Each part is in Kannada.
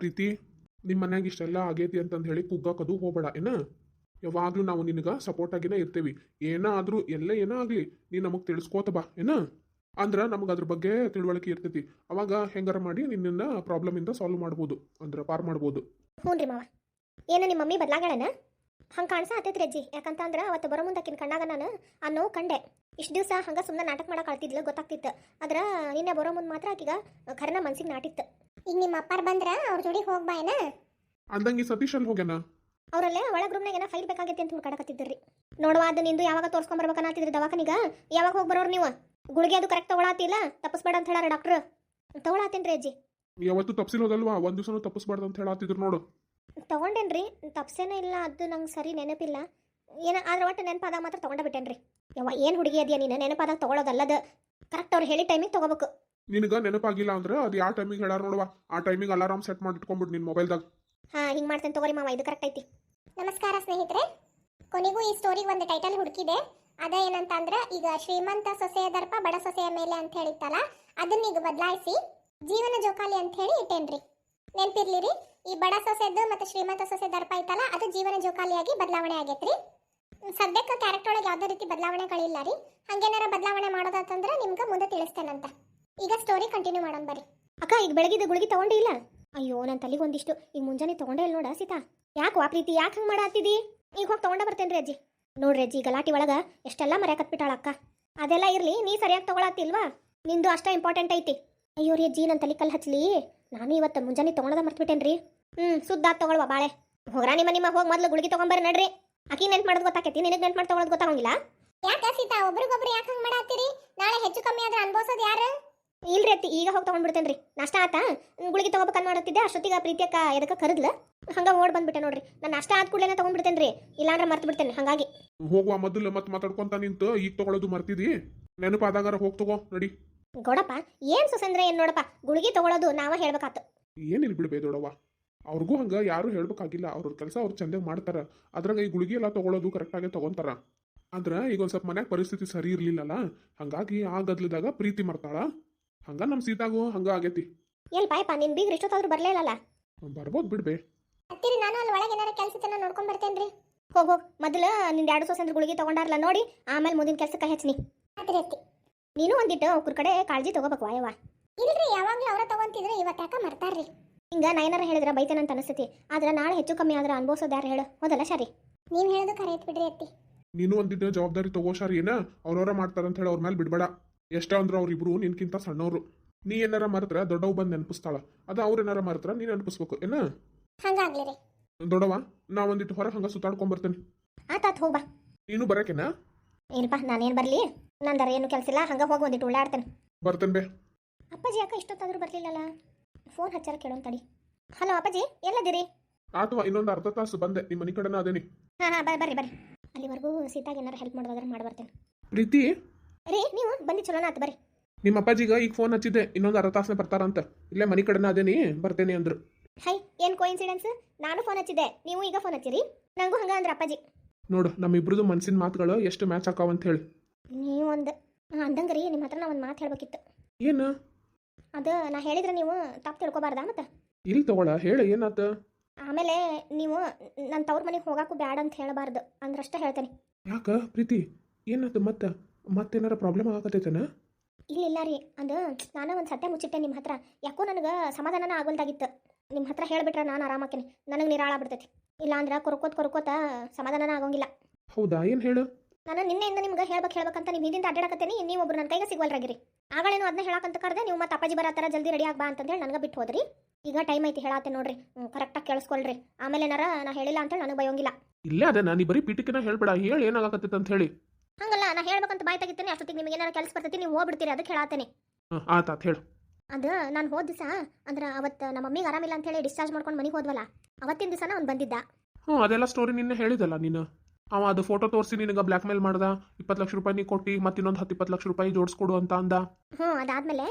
ಪ್ರೀತಿ ನಿಮ್ಮ ಮನ್ಯಾಗ ಇಷ್ಟೆಲ್ಲ ಆಗೈತಿ ಅಂತಂದು ಹೇಳಿ ಕುಗ್ಗಾಕೋದು ಹೋಗಬೇಡ, ಏನ? ಯಾವಾಗಲೂ ನಾವು ನಿನಗೆ ಸಪೋರ್ಟ್ ಆಗಿನ ಇರ್ತೀವಿ. ಆದರೂ ಎಲ್ಲೇ ಏನೇ ಆಗಲಿ ನೀನು ನಮಗೆ ತಿಳಿಸ್ಕೋತ ಬಾ, ಏನ? ಅಂದ್ರೆ ನಮಗೆ ಅದ್ರ ಬಗ್ಗೆ ತಿಳುವಳಿಕೆ ಇರ್ತೈತಿ. ಅವಾಗ ಹೆಂಗಾರ ಮಾಡಿ ನಿನ್ನ ಪ್ರಾಬ್ಲಮ್ ಇಂದ ಸಾಲ್ವ್ ಮಾಡ್ಬೋದು, ಅಂದ್ರೆ ಪಾರ್ ಮಾಡ್ಬೋದು. ಹ್ಞೂ ರೀ ಮಾವ. ಏನು ನಿಮ್ಮ ಮಮ್ಮಿ ಬದಲಾಗಳನ ಹಂಗೆ ಕಾಣಿಸ ಆತೈತ್ರಿ ಅಜ್ಜಿ. ಯಾಕಂತಂದ್ರೆ ಅವತ್ತು ಬರೋ ಮುಂದೆ ಆಕಿನ ಕಣ್ಣಾಗ ನಾನು ಆ ನೋವು ಕಂಡೆ. ಇಷ್ಟು ದಿವಸ ಹಂಗೆ ಸುಮ್ಮನೆ ನಾಟಕ ಮಾಡಕ್ಕೆ ಅಳ್ತಿದ್ಲು ಗೊತ್ತಾಗ್ತಿತ್ತು. ಆದ್ರೆ ನಿನ್ನೆ ಬರೋ ಮುಂದೆ ಮಾತ್ರ ಆಕಿಗ ಖರನ ಮನ್ಸಿಗೆ ನಾಟಿತ್ತು. ಈಗ ನಿಮ್ಮ ಅಪ್ಪಾರ್ ಬಂದ್ರ ಅವ್ರ ಜೋಡಿ ಹೋಗ್ಬಾಯನ ಅಂದಂಗೆ ಸತೀಶ್ ಅಲ್ಲಿ ಹೋಗ್ಯಾನ? ಅವರಲ್ಲೇ ಒಳಗೆ ರೂಮ್ನಾಗ ಏನೋ ಫೈಲ್ ಬೇಕಾಗೈತಿ ಅಂತ ಹುಡ್ಕಾಡಕತ್ತಿದ್ರಿ ನೋಡುವ ಅದು ನಿಂದು ಯಾವಾಗ ತೋರ್ಸ್ಕೊಂಬರ್ಬೇಕನ್ನತ್ತಿದ್ರಿ ದವಾಖಾನಿಗ? ಯಾವಾಗ ಹೋಗಿ ಬರೋರು ನೀವು? ಗುಳಿಗೆ ಅದು ಕರೆಕ್ಟ್ ತಗೊಳತಿಲ್ಲ? ತಪ್ಪಿಸ್ಬೇಡ ಅಂತ ಹೇಳಾರ ಡಾಕ್ಟ್ರು ತಗೊಳತ್ತೇನ್ರಿ ಅಜ್ಜಿ. ಯಾವತ್ತು ತಪ್ಸಿರೋದಲ್ವಾ ಒಂದ್ ದಿವಸನೂ ತಪ್ಪಿಸ್ಬಾರ್ದು ಅಂತ ಹೇಳತ್ತಿದ್ರು ನೋಡು. ತಗೊಂಡೇನ್ರಿ? ತಪ್ಸೇನೇ ಇಲ್ಲ ಅದು ನಂಗೆ ಸರಿ ನೆನಪಿಲ್ಲ. ಏನ ಆದ್ರೆ ಒಟ್ಟು ನೆನಪಾದ ಮಾತ್ರ ತಗೊಂಡ ಬಿಟ್ಟೇನ್ರಿ ಯವ್ವ ಏನು ಹುಡುಗಿ ಅದೆಯಾ ನೀನು? ನೆನಪಾದಾಗ ತೊಗೊಳೋದಲ್ಲದ. ಕರೆಕ್ಟ್ ಅವ್ರು ಹೇಳಿ ಟೈಮಿಗೆ ತೊಗೋಬೇಕು. ನಿನಗ ನೆನಪಾಗಿಲ್ಲ ಅಂದ್ರೆ ಅದು ಯಾವ ಟೈಮಿಗೆ ಹೇಳಾರ ನೋಡುವ. ಆ ಟೈಮಿಗೆ ಅಲಾರಾಮ್ ಸೆಟ್ ಮಾಡಿ ಇಟ್ಕೊಂಡ್ಬಿಡು ಮೊಬೈಲ್ ಮೊಬೈಲ್ದಾಗ ಹಾ ಹಿಂಗೆ ಮಾಡ್ತೇನೆ ತಗೋರಿ ಮಾವ ಇದು ಕರೆಕ್ಟ್ ಐತಿ. ನಮಸ್ಕಾರ ಸ್ನೇಹಿತರೆ. ಕೊನೆಗೂ ಈ ಸ್ಟೋರಿಗೆ ಒಂದು ಟೈಟಲ್ ಹುಡುಕಿದೆ. ಅದ ಏನಂತ ಅಂದ್ರೆ ಈಗ ಶ್ರೀಮಂತ ಸೊಸೆಯ ದರ್ಪ ಬಡ ಸೊಸೆಯ ಮೇಲೆ ಅಂತ ಹೇಳಿತ್ತಲ್ಲ ಅದನ್ನ ಈಗ ಬದಲಾಯಿಸಿ ಜೀವನ ಜೋಕಾಲಿ ಅಂತ ಹೇಳಿ ಇಟ್ಟೇನ್ರಿ. ನೆನ್ಪಿರ್ಲಿರಿ? ಈ ಬಡ ಸೊಸೆದ್ದು ಮತ್ತೆ ಶ್ರೀಮಂತ ಸೊಸೆ ದರ್ಪ ಐತಲ್ಲ, ಅದು ಜೀವನ ಜೋಕಾಲಿಯಾಗಿ ಬದಲಾವಣೆ ಆಗೈತ್ರಿ. ಸದ್ಯಕ್ಕೆ ಕ್ಯಾರೆಕ್ಟರ್ ಒಳಗೆ ಯಾವುದೇ ರೀತಿ ಬದಲಾವಣೆಗಳಿಲ್ಲ ರೀ. ಹಂಗೇನಾರ ಬದಲಾವಣೆ ಮಾಡೋದಂತಂದ್ರೆ ನಿಮ್ಗೆ ಮುಂದೆ ತಿಳಿಸ್ತೇನಂತ. ಈಗ ಸ್ಟೋರಿ ಕಂಟಿನ್ಯೂ ಮಾಡೋಣ ಬರ್ರಿ. ಅಕ್ಕ, ಈಗ ಬೆಳಗಿದ ಗುಳಿಗೆ ತಗೊಂಡಿಲ್ಲ ಅಯ್ಯೋ ನನ್ನ ತಲೆಗೆ ಒಂದಿಷ್ಟು. ಈಗ ಮುಂಜಾನೆ ತಗೊಂಡೇ ಇಲ್ಲ ನೋಡ ಸೀತಾ. ಯಾಕೆ ವಾ ಪ್ರೀತಿ ಯಾಕೆ ಹಂಗೆ ಮಾಡಾತಿದ್ದಿ ಈಗ ಹೋಗಿ ತಗೊಂಡ ಬರ್ತೇನ್ರಿ ಅಜ್ಜಿ. ನೋಡ್ರಿ ಅಜ್ಜಿ ಗಲಾಟಿ ಒಳಗೆ ಎಷ್ಟೆಲ್ಲ ಮರ್ಯಾಕತ್ಬಿಟ್ಟಾಳ ಅಕ್ಕ. ಅದೆಲ್ಲ ಇರಲಿ, ನೀ ಸರಿಯಾಗಿ ತಗೊಳತ್ತಿಲ್ವಾ? ನಿಂದು ಅಷ್ಟ ಇಂಪಾರ್ಟೆಂಟ್ ಐತಿ. ಅಯ್ಯೋ ರೀ ಅಜ್ಜಿ ನನ್ನ ತಲೆ ಕಲ್ಲು ಹಚ್ಲಿ. ನಾನು ಇವತ್ತು ಮುಂಜಾನೆ ತಗೊಳದ ಮರ್ತ್ಬಿಟ್ಟೇನ್ರಿ. ಹ್ಞೂ ಸುದ್ದ ತೊಗೊಳ್ವ ಬಾಳೆ. ಹೋಗ್ರಾ ನಿಮ್ಮ ನಿಮ್ಮ ಹೋಗಿ ಮೊದ್ಲು ಗುಳಿಗೆ ತಗೊಂಬರ್ರಿ ನಡ್ರಿ. ಆಕಿ ನೆನ್ಪು ಮಾಡೋದು ಗೊತ್ತಾಕೈತಿ ನಿನಗೆ ನೆನ್ಪು ಮಾಡಿ ತಗೊಳೋದು ಗೊತ್ತಾಗಂಗಿಲ್ಲ? ಯಾಕೆ ಸೀತಾ ಒಬ್ರಿಗೊಬ್ರು ಯಾಕೆ ಹಂಗೆ ಮಾಡಾತ್ತೀರಿ? ನಾಳೆ ಹೆಚ್ಚು ಕಮ್ಮಿ ಆದ್ರೆ ಅನುಭವಿಸೋದು ಯಾರು? ಇಲ್ರಿ ಅತ್ತಿ ಈಗ ಹೋಗಿ ತಗೊಂಡ್ಬಿಡ್ತೇನ್ರಿ. ನಾಷ್ಟ ಆತ? ಗುಳಿಗೆ ತಗೋಬೇಕನ್ ಮಾಡತ್ತಿದ್ದೆ ಅಷ್ಟೊತ್ತಿಗೆ ಆ ಪ್ರೀತಿಯಕ್ಕ ಎದಕ್ಕೆ ಕರದ್ಲ? ಹಂಗ ಓಡ್ ಬಂದ್ಬಿಟ್ಟೆ ನೋಡ್ರಿ. ನಾನು ನಾಷ್ಟ ಆದ ಕೂಡಲೇ ತಗೊಂಡ್ಬಿಡ್ತೇನ್ರಿ. ಇಲ್ಲಾಂದ್ರೆ ಮರ್ತು ಬಿಡ್ತೇನೆ ಹಂಗಾಗಿ. ಹೋಗುವ ಮೊದಲು ಮತ್ತೆ ಮಾತಾಡ್ಕೊಂತ ನಿಂತು ಈಗ ತೊಗೊಳೋದು ಮರ್ತಿದಿ. ನೆನಪಾದಾಗಾರ ಹೋಗಿ ತಗೋ ನಡಿ. ಗೌಡಪ್ಪ ಏನ್ ಸುಸಂದ್ರ ಏನ್ ನೋಡಪ್ಪ ಗುಳಿಗೆ ತಗೊಳ್ಳೋದು ನಾವ ಹೇಳ್ಬೇಕಾತು. ಏನಿಲ್ಲ ಬಿಡ್ಬೇ ದೊಡವ ಅವ್ರಿಗೂ ಹಂಗ ಯಾರು ಹೇಳ್ಬೇಕಾಗಿಲ್ಲ ಅವ್ರ ಕೆಲಸ ಅವ್ರು ಚಂದಾಗಿ ಮಾಡ್ತಾರ. ಅದ್ರಾಗ ಈ ಗುಳಿಗೆ ಎಲ್ಲ ತಗೊಳ್ಳೋದು ಕರೆಕ್ಟಾಗಿ ತಗೊಂತಾರ. ಆದ್ರ ಈಗ ಒಂದ್ ಸ್ವಲ್ಪ ಮನ್ಯಾಗ ಪರಿಸ್ಥಿತಿ ಸರಿ ಇರ್ಲಿಲ್ಲಲ್ಲ ಹಂಗಾಗಿ ಆ ಗದ್ಲದಾಗ ಪ್ರೀತಿ ಮಾಡ್ತಾಳ. ಹಂಗ ನಮ್ ಸೀತಾಗು ಹಂಗ ಆಗೈತಿ. ಎಲ್ ಪಾಯಪ್ಪ ನಿನ್ ಬೀಗ್ರ ಇಷ್ಟೊತ್ತಾದ್ರೂ ಬರ್ಲೇಲಲ್ಲ ಇಲ್ಲಲ್ಲ? ಬರ್ಬೋದ್ ಬಿಡ್ಬೇ ಅತ್ತಿರಿ ನಾನು ಅಲ್ಲಿ ಒಳಗೆ ಏನಾರ ಕೆಲಸ ನೋಡ್ಕೊಂಡ್ ಬರ್ತೇನ್ರಿ. ಹೋಗ್ ಹೋಗ್ ಮೊದಲು ನಿಂದ ಎರಡು ಸೋಸಂದ್ರ ಗುಳಿಗೆ ತಗೊಂಡಾರಲ್ಲ ನೋಡಿ ಆಮೇಲೆ ಮುಂದಿನ ಕೆಲಸಕ್ಕೆ ಹಚ್ಚನಿ ನೀನು ಒಂದಿಟ್ಟು ಅವ್ರ ಕಡೆ ಕಾಳಜಿ ತಗೋಬೇಕು ವಾಯವ್ವ. ಇಲ್ರಿ ಯಾವಾಗ್ಲೂ ಅವ್ರ ತಗೊಂತಿದ್ರೆ ಇವತ್ತು ಯಾಕ ಮರ್ತಾರ್ರಿ? ಹಿಂಗ ನಾ ಏನಾರ ಹೇಳಿದ್ರೆ ಬೈತೇನಂತ ಅನಿಸ್ತೈತಿ ಆದ್ರೆ ನಾಳೆ ಹೆಚ್ಚು ಕಮ್ಮಿ ಆದ್ರೆ ಅನ್ಭವಿಸೋದು ಯಾರು ಹೇಳು ಹೋದಲ್ಲ ಸರಿ. ನೀವ್ ಹೇಳೋದು ಕರೆ ಬಿಡ್ರಿ ಅತ್ತಿ. ನೀನು ಒಂದಿಟ್ಟು ಜವಾಬ್ದಾರಿ ತಗೋಶಾರ ಏನ? ಅವ್ರವ್ರ ಮಾಡ್ತಾರಂತ ಹೇಳಿ ಅವ್ರ ಮೇಲೆ ಬಿಡ್ಬೇಡ. ಎಷ್ಟ ಅಂದ್ರ ಅವ್ರಿಬ್ರು ನಿನ್ಕಿಂತ ಸಣ್ಣವ್ರು. ನೀ ಏನಾರ ಮರೆತ್ರ ದೊಡ್ಡವ್ ಬಂದ್ ನೆನಪಿಸ್ತಾಳ. ಅದ ಅವ್ರ ಏನಾರ ಮರೆತ್ರ ನೀನ್ ನೆನಪಿಸ್ಬೇಕು ಏನ? ಹಂಗಾಗ್ಲಿ ರೀ. ದೊಡ್ಡವ ನಾ ಒಂದಿಟ್ಟು ಹೊರಗೆ ಹಂಗ ಸುತ್ತಾಡ್ಕೊಂಡ್ ಬರ್ತೇನೆ. ಆತಾತ್ ಹೋಗ್ಬಾ ನೀನು ಬರಕೇನ? ಏನಪ್ಪ ನಾನೇನ್ ಬರಲಿ? ನಂದರ ಏನು ಕೆಲಸ ಇಲ್ಲ ಹಂಗೆ ಹೋಗಿ ಒಂದಿಟ್ಟು ಉಳ್ಳಾಡ್ತೇನೆ. ಬರ್ತೇನೆ ಬೇ. ಅಪ್ಪಾಜಿ ಯಾಕೆ ಇಷ್ಟೊತ್ತಾದ್ರೂ ಬರಲಿಲ್ಲಲ್ಲ? ಫೋನ್ ಹಚ್ಚಾರ ಕೇಳೋನ್ ತಡಿ. ಹಲೋ ಅಪ್ಪಾಜಿ ಎಲ್ಲದಿರಿ? ಆತು ಇನ್ನೊಂದು ಅರ್ಧ ತಾಸು ಬಂದೆ ನಿಮ್ಮ ಮನೆ ಕಡೆನ ಅದೇನಿ. ಹಾಂ ಹಾಂ ಬರ್ರಿ ಬರ್ರಿ. ಅಲ್ಲಿವರೆಗೂ ಸೀತಾಗ ಏನಾರು ಹೆಲ್ಪ್ ಮಾಡೋದಾದ್ರೆ ಮಾಡಿ ಬರ್ತೇನೆ. ಪ್ರೀತಿ? ರೀ ನೀವು ಬಂದು ಚಲೋನ ಆತು ಬರ್ರಿ. ನಿಮ್ಮ ಅಪ್ಪಾಜಿಗ ಈಗ ಫೋನ್ ಹಚ್ಚಿದ್ದೆ ಇನ್ನೊಂದು ಅರ್ಧ ತಾಸನೆ ಬರ್ತಾರಂತ. ಇಲ್ಲೇ ಮನೆ ಕಡೆನ ಅದೇನಿ ಬರ್ತೇನೆ ಅಂದ್ರು. ಹೈ ಏನು ಕೋಇನ್ಸಿಡೆನ್ಸ್ ನಾನು ಫೋನ್ ಹಚ್ಚಿದ್ದೆ ನೀವು ಈಗ ಫೋನ್ ಹಚ್ಚಿರಿ. ನಂಗೂ ಹಂಗ ಅಂದ್ರೆ ಅಪ್ಪಾಜಿ. ನೋಡು ನಮ್ಮಿಬ್ರದ್ದು ಮನ್ಸಿನ ಮಾತುಗಳು ಎಷ್ಟು ಮ್ಯಾಚ್ ಅಂತ ಹೇಳಿ. ನೀವು ಒಂದು ಅಂದಂಗೆ ರೀ ನಿಮ್ಮ ಹತ್ರ ನಾ ಒಂದು ಮಾತು ಹೇಳ್ಬೇಕಿತ್ತು. ಏನು? ಅದು ನಾ ಹೇಳಿದ್ರೆ ನೀವು ತಪ್ಪು ತಿಳ್ಕೊಬಾರ್ದಾ ಮತ್ತೆ? ಇಲ್ಲಿ ತಗೊಳ ಹೇಳ ಏನಾತ? ಆಮೇಲೆ ನೀವು ನನ್ನ ತವ್ರ ಮನೆಗೆ ಹೋಗಾಕು ಬ್ಯಾಡ ಅಂತ ಹೇಳಬಾರ್ದು ಅಂದ್ರಷ್ಟೇ ಹೇಳ್ತೇನೆ. ಯಾಕ ಪ್ರೀತಿ? ಏನಾತ ಮತ್ತೆ? ಮತ್ತೇನಾರ ಪ್ರಾಬ್ಲಮ್ ಆಗತೈತೇನ ಇಲ್ಲ ಇಲ್ಲ ರೀ ಅದು ನಾನು ಒಂದು ಸತ್ಯ ಮುಚ್ಚಿಟ್ಟೆ ನಿಮ್ಮ ಹತ್ರ ಯಾಕೋ ನನಗೆ ಸಮಾಧಾನನ ಆಗೋಲ್ದಾಗಿತ್ತು. ನಿಮ್ಮ ಹತ್ರ ಹೇಳ್ಬಿಟ್ರೆ ನಾನು ಆರಾಮಾಕೇನೆ ನನಗೆ ನಿರಾಳ ಬಿಡ್ತೈತಿ ಇಲ್ಲಾಂದ್ರೆ ಕೊರ್ಕೋತ್ ಕೊರ್ಕೋತ ಸಮಾಧಾನನ ಆಗೋಂಗಿಲ್ಲ. ಹೌದಾ ಏನು ಹೇಳು? ನಾನು ನಿನ್ನೆಯಿಂದ ನಿಮ್ಗೆ ಹೇಳ್ಬೇಕು ಹೇಳ್ಬೇಕಂತ ನೀವು ಹಿಂದಿಂದ ಅಡ್ಡಾಡಕತ್ತೇನೆ. ನೀವು ಒಬ್ರು ನನ್ನ ಕೈಗೆ ಸಿಗುವಲ್ರಾಗಿರಿ. ಆಗಳೇನು ಅದನ್ನ ಹೇಳಕ್ಕಂತ ಕರೆದೆ ನೀವು ಮತ್ತೆ ಅಪ್ಪಾಜಿ ಬರತ್ತಾರ ಜಲ್ದಿ ರೆಡಿ ಆಗ್ಬಾ ಅಂತಂದೇಳಿ ನನಗೆ ಬಿಟ್ಟು ಹೋದ್ರಿ ಈಗ ಟೈಮ್ ಐತಿ ಹೇಳತ್ತೆ ನೋಡ್ರಿ. ಕರೆಕ್ಟಾಗಿ ಕೇಳಿಸ್ಕೊಳ್ರಿ. ಆಮೇಲೆ ಏನಾರ ನಾ ಹೇಳಿಲ್ಲ ಅಂತೇಳಿ ನನಗೆ ಬಯೋಂಗಿಲ್ಲ. ಇಲ್ಲ ಅದೇ ನಾನು ಬರೀ ಪೀಟಿಕಿನ ಹೇಳ್ಬೇಡ ಹೇಳಿ ಏನಾಗತ್ತೆ ಅಂತ ಹೇಳಿ. ಹಂಗಲ್ಲ ನಾ ಹೇಳ್ಬೇಕಂತ ಬಾಯ್ ತೆಗಿತೇನೆ ಅಷ್ಟೊತ್ತಿಗೆ ನಿಮಗೆ ಏನಾರ ಕೆಲಸ ಬರ್ತೈತಿ ನೀವು ಹೋಗ್ಬಿಡ್ತೀರಿ ಅದಕ್ಕೆ ಹೇಳತ್ತೇನೆ ಆತಾತ್ ಹೇಳು. ಅದು ನಾನು ಹೋದ ದಿವಸ ಅಂದ್ರೆ ಅವತ್ತು ನಮ್ಮ ಮಮ್ಮಿಗೆ ಆರಾಮಿಲ್ಲ ಅಂತ ಹೇಳಿ ಡಿಸ್ಚಾರ್ಜ್ ಮಾಡ್ಕೊಂಡು ಮನೆಗೆ ಹೋದ್ವಲ್ಲ ಅವತ್ತಿನ ದಿವಸ ಅವ್ನು ಬಂದಿದ್ದ. ಹ್ಞೂ ಅದೆಲ್ಲ ಸ್ಟೋರಿ ನಿನ್ನೆ ಹೇಳಿದಲ್ಲ ನೀನು. ಅವ ಅದು ಫೋಟೋ ತೋರಿಸಿ ನಿನಗೆ ಬ್ಲ್ಯಾಕ್ ಮೇಲ್ ಮಾಡ್ದ? ಇಪ್ಪತ್ತು ಲಕ್ಷ ರೂಪಾಯಿ ನೀ ಕೊಟ್ಟು ಮತ್ತೆ ಇನ್ನೊಂದು ಹತ್ತು ಇಪ್ಪತ್ತು ಲಕ್ಷ ರೂಪಾಯಿ ಜೋಡಿಸ್ಕೊಡು ಅಂತ ಅಂದ. ಹ್ಞೂ ಅದಾದ್ಮೇಲೆ?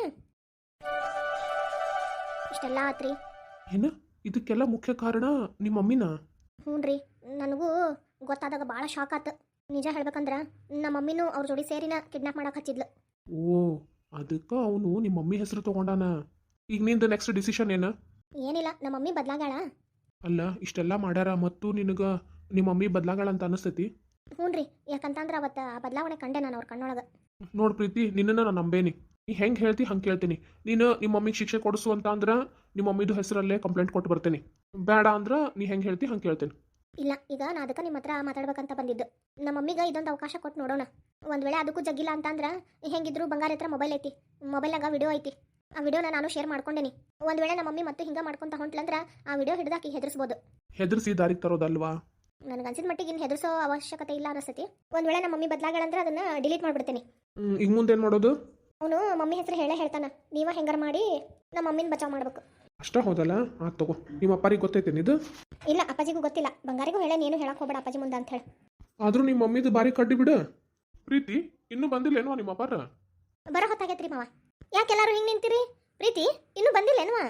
ಇಷ್ಟೆಲ್ಲ ಆತ್ರಿ. ಏನು? ಇದಕ್ಕೆಲ್ಲ ಮುಖ್ಯ ಕಾರಣ ನಿಮ್ಮ ಮಮ್ಮಿನ? ಹ್ಞೂ ರೀ. ನನಗೂ ಗೊತ್ತಾದಾಗ ಭಾಳ ಶಾಕ್ ಆತು. ನಿಜ ಹೇಳ್ಬೇಕಂದ್ರ ನಮ್ಮ ಮಮ್ಮಿನೂ ಅವ್ರ ಜೋಡಿ ಸೇರಿನ ಕಿಡ್ನಾಪ್ ಮಾಡಕ್ ಹಚ್ಚಿದ್ಲು. ಓ ಅದಕ್ಕೆ ಅವನು ನಿಮ್ಮ ಮಮ್ಮಿ ಹೆಸರು ತಗೊಂಡಾನ? ಈಗ ನಿಂದು ನೆಕ್ಸ್ಟ್ ಡಿಸಿಷನ್ ಏನು? ಏನಿಲ್ಲ ನಮ್ಮ ಮಮ್ಮಿ ಬದ್ಲಾಗಾಳ. ಅಲ್ಲ ಇಷ್ಟೆಲ್ಲ ಮಾಡ್ಯಾರ ಮತ್ತು ನಿನಗ ನಿಮ್ಮ ಮಮ್ಮಿ ಬದಲಾಗಳ ಅಂತ ಅನಿಸ್ತೈತಿ? ಹ್ಞೂ ರೀ ಯಾಕಂತಂದ್ರೆ ಅವತ್ತು ಆ ಬದಲಾವಣೆ ಕಂಡೆ ನಾನು ಅವ್ರ ಕಣ್ಣೊಳಗೆ. ನೋಡ್ ಪ್ರೀತಿ ನಿನ್ನನ್ನು ನಾನು ನಂಬೇನಿ. ನೀ ಹೆಂಗೆ ಹೇಳ್ತಿ ಹಂಗೆ ಕೇಳ್ತೀನಿ. ನೀನು ನಿಮ್ಮ ಮಮ್ಮಿಗೆ ಶಿಕ್ಷೆ ಕೊಡಿಸು ಅಂತ ಅಂದ್ರೆ ನಿಮ್ಮ ಮಮ್ಮಿದು ಹೆಸರಲ್ಲೇ ಕಂಪ್ಲೇಂಟ್ ಕೊಟ್ಟು ಬರ್ತೀನಿ. ಬೇಡ ಅಂದ್ರೆ ನೀ ಹೆಂಗೆ ಹೇಳ್ತಿ ಹಂಗೆ ಕೇಳ್ತೇನೆ. ಇಲ್ಲ ಈಗ ನಾ ಅದಕ್ಕೆ ನಿಮ್ಮ ಹತ್ರ ಮಾತಾಡ್ಬೇಕಂತ ಬಂದಿದ್ದು. ನಮ್ಮ ಮಮ್ಮಿಗೆ ಇದೊಂದು ಅವಕಾಶ ಕೊಟ್ಟು ನೋಡೋಣ. ಒಂದು ವೇಳೆ ಅದಕ್ಕೂ ಜಗ್ಗಿಲ್ಲ ಅಂತಂದ್ರೆ ಹೆಂಗಿದ್ರು ಬಂಗಾರ ಹತ್ರ ಮೊಬೈಲ್ ಐತಿ. ಮೊಬೈಲ್ನಾಗ ವಿಡಿಯೋ ಐತಿ. ಆ ವಿಡಿಯೋನ ನಾನು ಶೇರ್ ಮಾಡ್ಕೊಂಡೇನಿ. ಒಂದು ವೇಳೆ ನಮ್ಮ ಮಮ್ಮಿ ಮತ್ತೆ ಹಿಂಗೆ ಮಾಡ್ಕೊಂತ ಹೊಂಟ್ಲಂದ್ರೆ ಆ ವಿಡಿಯೋ ಹಿಡ್ದಾಕಿ ಹೆದರ್ಸ್ಬೋದು. ಹೆದರ್ಸಿ ದಾರಿಗೆ ತರೋದಲ್ವಾ? ನನಗೆ ಅನ್ಸಿದ ಮಟ್ಟಿಗೆ ಇನ್ನು ಹೆದರ್ಸೋ ಅವಶ್ಯಕತೆ ಇಲ್ಲ ಅನಿಸ್ತೈತಿ ಒಂದು ವೇಳೆ ನಮ್ಮ ಮಮ್ಮಿ ಬದಲಾಗಳಂದ್ರೆ ಅದನ್ನ ಡಿಲೀಟ್ ಮಾಡಿಬಿಡ್ತೀನಿ. ಈಗ ಮುಂದೆ ಏನು ಮಾಡೋದು? ಅವನು ಮಮ್ಮಿ ಹೆಸರು ಹೇಳೇ ಹೇಳ್ತಾನ. ನೀವ ಹೆಂಗಾರ ಮಾಡಿ ನಮ್ಮ ಮಮ್ಮಿನ ಬಚಾವ್ ಮಾಡ್ಬೇಕು. ಅಷ್ಟ ಹೋದಲ್ಲ? ಆ ತಗೋ. ನಿಮ್ಮ ಅಪ್ಪರಿಗೆ ಗೊತ್ತೈತೇನು ಇದು? ಇಲ್ಲ ಅಪ್ಪಾಜಿಗೂ ಗೊತ್ತಿಲ್ಲ. ಬಂಗಾರಿಗೂ ಹೇಳೇ ನೀನು ಹೇಳಕ್ ಹೋಗ್ಬೇಡ ಅಪ್ಪಾಜಿ ಮುಂದೆ ಅಂತ ಹೇಳಿ. ಆದ್ರೂ ನಿಮ್ಮ ಮಮ್ಮಿದು ಬಾರಿ ಕಡ್ಡಿ ಬಿಡು. ಪ್ರೀತಿ ಇನ್ನೂ ಬಂದಿಲ್ಲೇನೋ ನಿಮ್ಮ ಅಪ್ಪಾರ? ಬರ ಹೊತ್ತಾಗೈತ್ರಿ ಮಾವ. ಯಾಕೆಲ್ಲರೂ ಹಿಂಗೆ ನಿಂತೀರಿ? ಪ್ರೀತಿ ಇನ್ನು ಬಂದಿಲ್ಲೇನವಾ?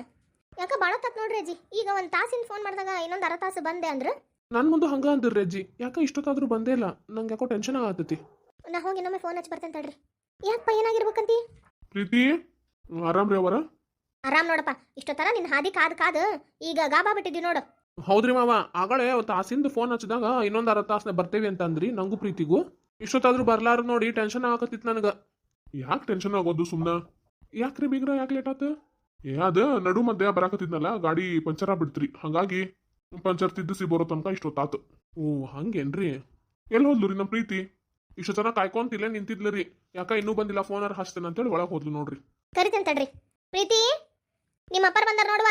ಯಾಕ ಭಾಳ ತತ್ ನೋಡ್ರಿ ಅಜ್ಜಿ. ಈಗ ಒಂದು ತಾಸಿನ ಫೋನ್ ಮಾಡಿದಾಗ ಇನ್ನೊಂದು ಅರ ತಾಸು ಬಂದೆ ಅಂದ್ರೆ ನನ್ನ ಮುಂದೆ ಹಂಗ ಅಂದ್ರಿ ರೆಜ್ಜಿ. ಯಾಕೆ ಇಷ್ಟೊತ್ತಾದ್ರೂ ಬಂದೇ ಇಲ್ಲ. ನಂಗೆ ಯಾಕೋ ಟೆನ್ಷನ್ ಆಗತ್ತೈತಿ ನಾ ಹೋಗಿ ನಮ್ಮ ಫೋನ್ ಹಚ್ಚಿ ಬರ್ತೇನೆ ತಡ್ರಿ. ಯಾಕಪ್ಪ ಏನಾಗಿರ್ಬೇಕಂತಿ? ಪ್ರೀತಿ ಆರಾಮ್ ರೀ ಅವರ ಆರಾಮ್ ನೋಡಪ್ಪ. ಇಷ್ಟೊತ್ತರ ನಿನ್ನ ಹಾದಿ ಕಾದ್ ಕಾದ್ ಈಗ ಗಾಬಾ ಬಿಟ್ಟಿದ್ದಿ ನೋಡು. ಹೌದ್ರಿ ಮಾವ. ಆಗಳೇ ತಾಸಿಂದ ಫೋನ್ ಹಚ್ಚಿದಾಗ ಇನ್ನೊಂದು ಅರ್ಧ ತಾಸನ ಬರ್ತೇವೆ ಅಂತ ಅಂದ್ರಿ ನಂಗೂ ಪ್ರೀತಿಗೂ. ಇಷ್ಟೊತ್ತಾದ್ರೂ ಬರ್ಲಾರ ನೋಡಿ ಟೆನ್ಷನ್ ಆಗತ್ತಿತ್ತು ನನಗೆ. ಯಾಕೆ ಟೆನ್ಷನ್ ಆಗೋದು ಸುಮ್ಮನೆ ಯಾಕ್ರಿ ಬೀಗ್ರ ಯಾಕೆ ಲೇಟ್ ಆತ? ಏ ಅದ ನಡು ಮಧ್ಯ ಬರಾಕತ್ತಿದ್ನಲ್ಲ ಗಾಡಿ ಪಂಚರ್ ಆಗ್ಬಿಡ್ತ್ರಿ. ಹಂಗಾಗಿ ಪಂಚರ್ ತಿದ್ದಿಸಿ ಬರೋ ತನಕ ಇಷ್ಟೊತ್ತಾತು. ಓ ಹಂಗೇನ್ರಿ? ಎಲ್ಲಿ ಹೋದ್ಲು ರೀ ನಮ್ಮ ಪ್ರೀತಿ? ಇಷ್ಟು ಜನ ಕಾಯ್ಕೊಂತಿಲ್ಲ ನಿಂತಿದ್ಲರಿ. ಯಾಕ ಇನ್ನೂ ಬಂದಿಲ್ಲ ಫೋನರ್ ಹಚ್ತೇನೆ ಅಂತೇಳಿ ಒಳಗೆ ಹೋದ್ಲು ನೋಡ್ರಿ. ಕರಿತೇನೆ ತಡ್ರಿ. ಪ್ರೀತಿ ನಿಮ್ಮ ಅಪ್ಪರ್ ಬಂದಾರ ನೋಡುವ?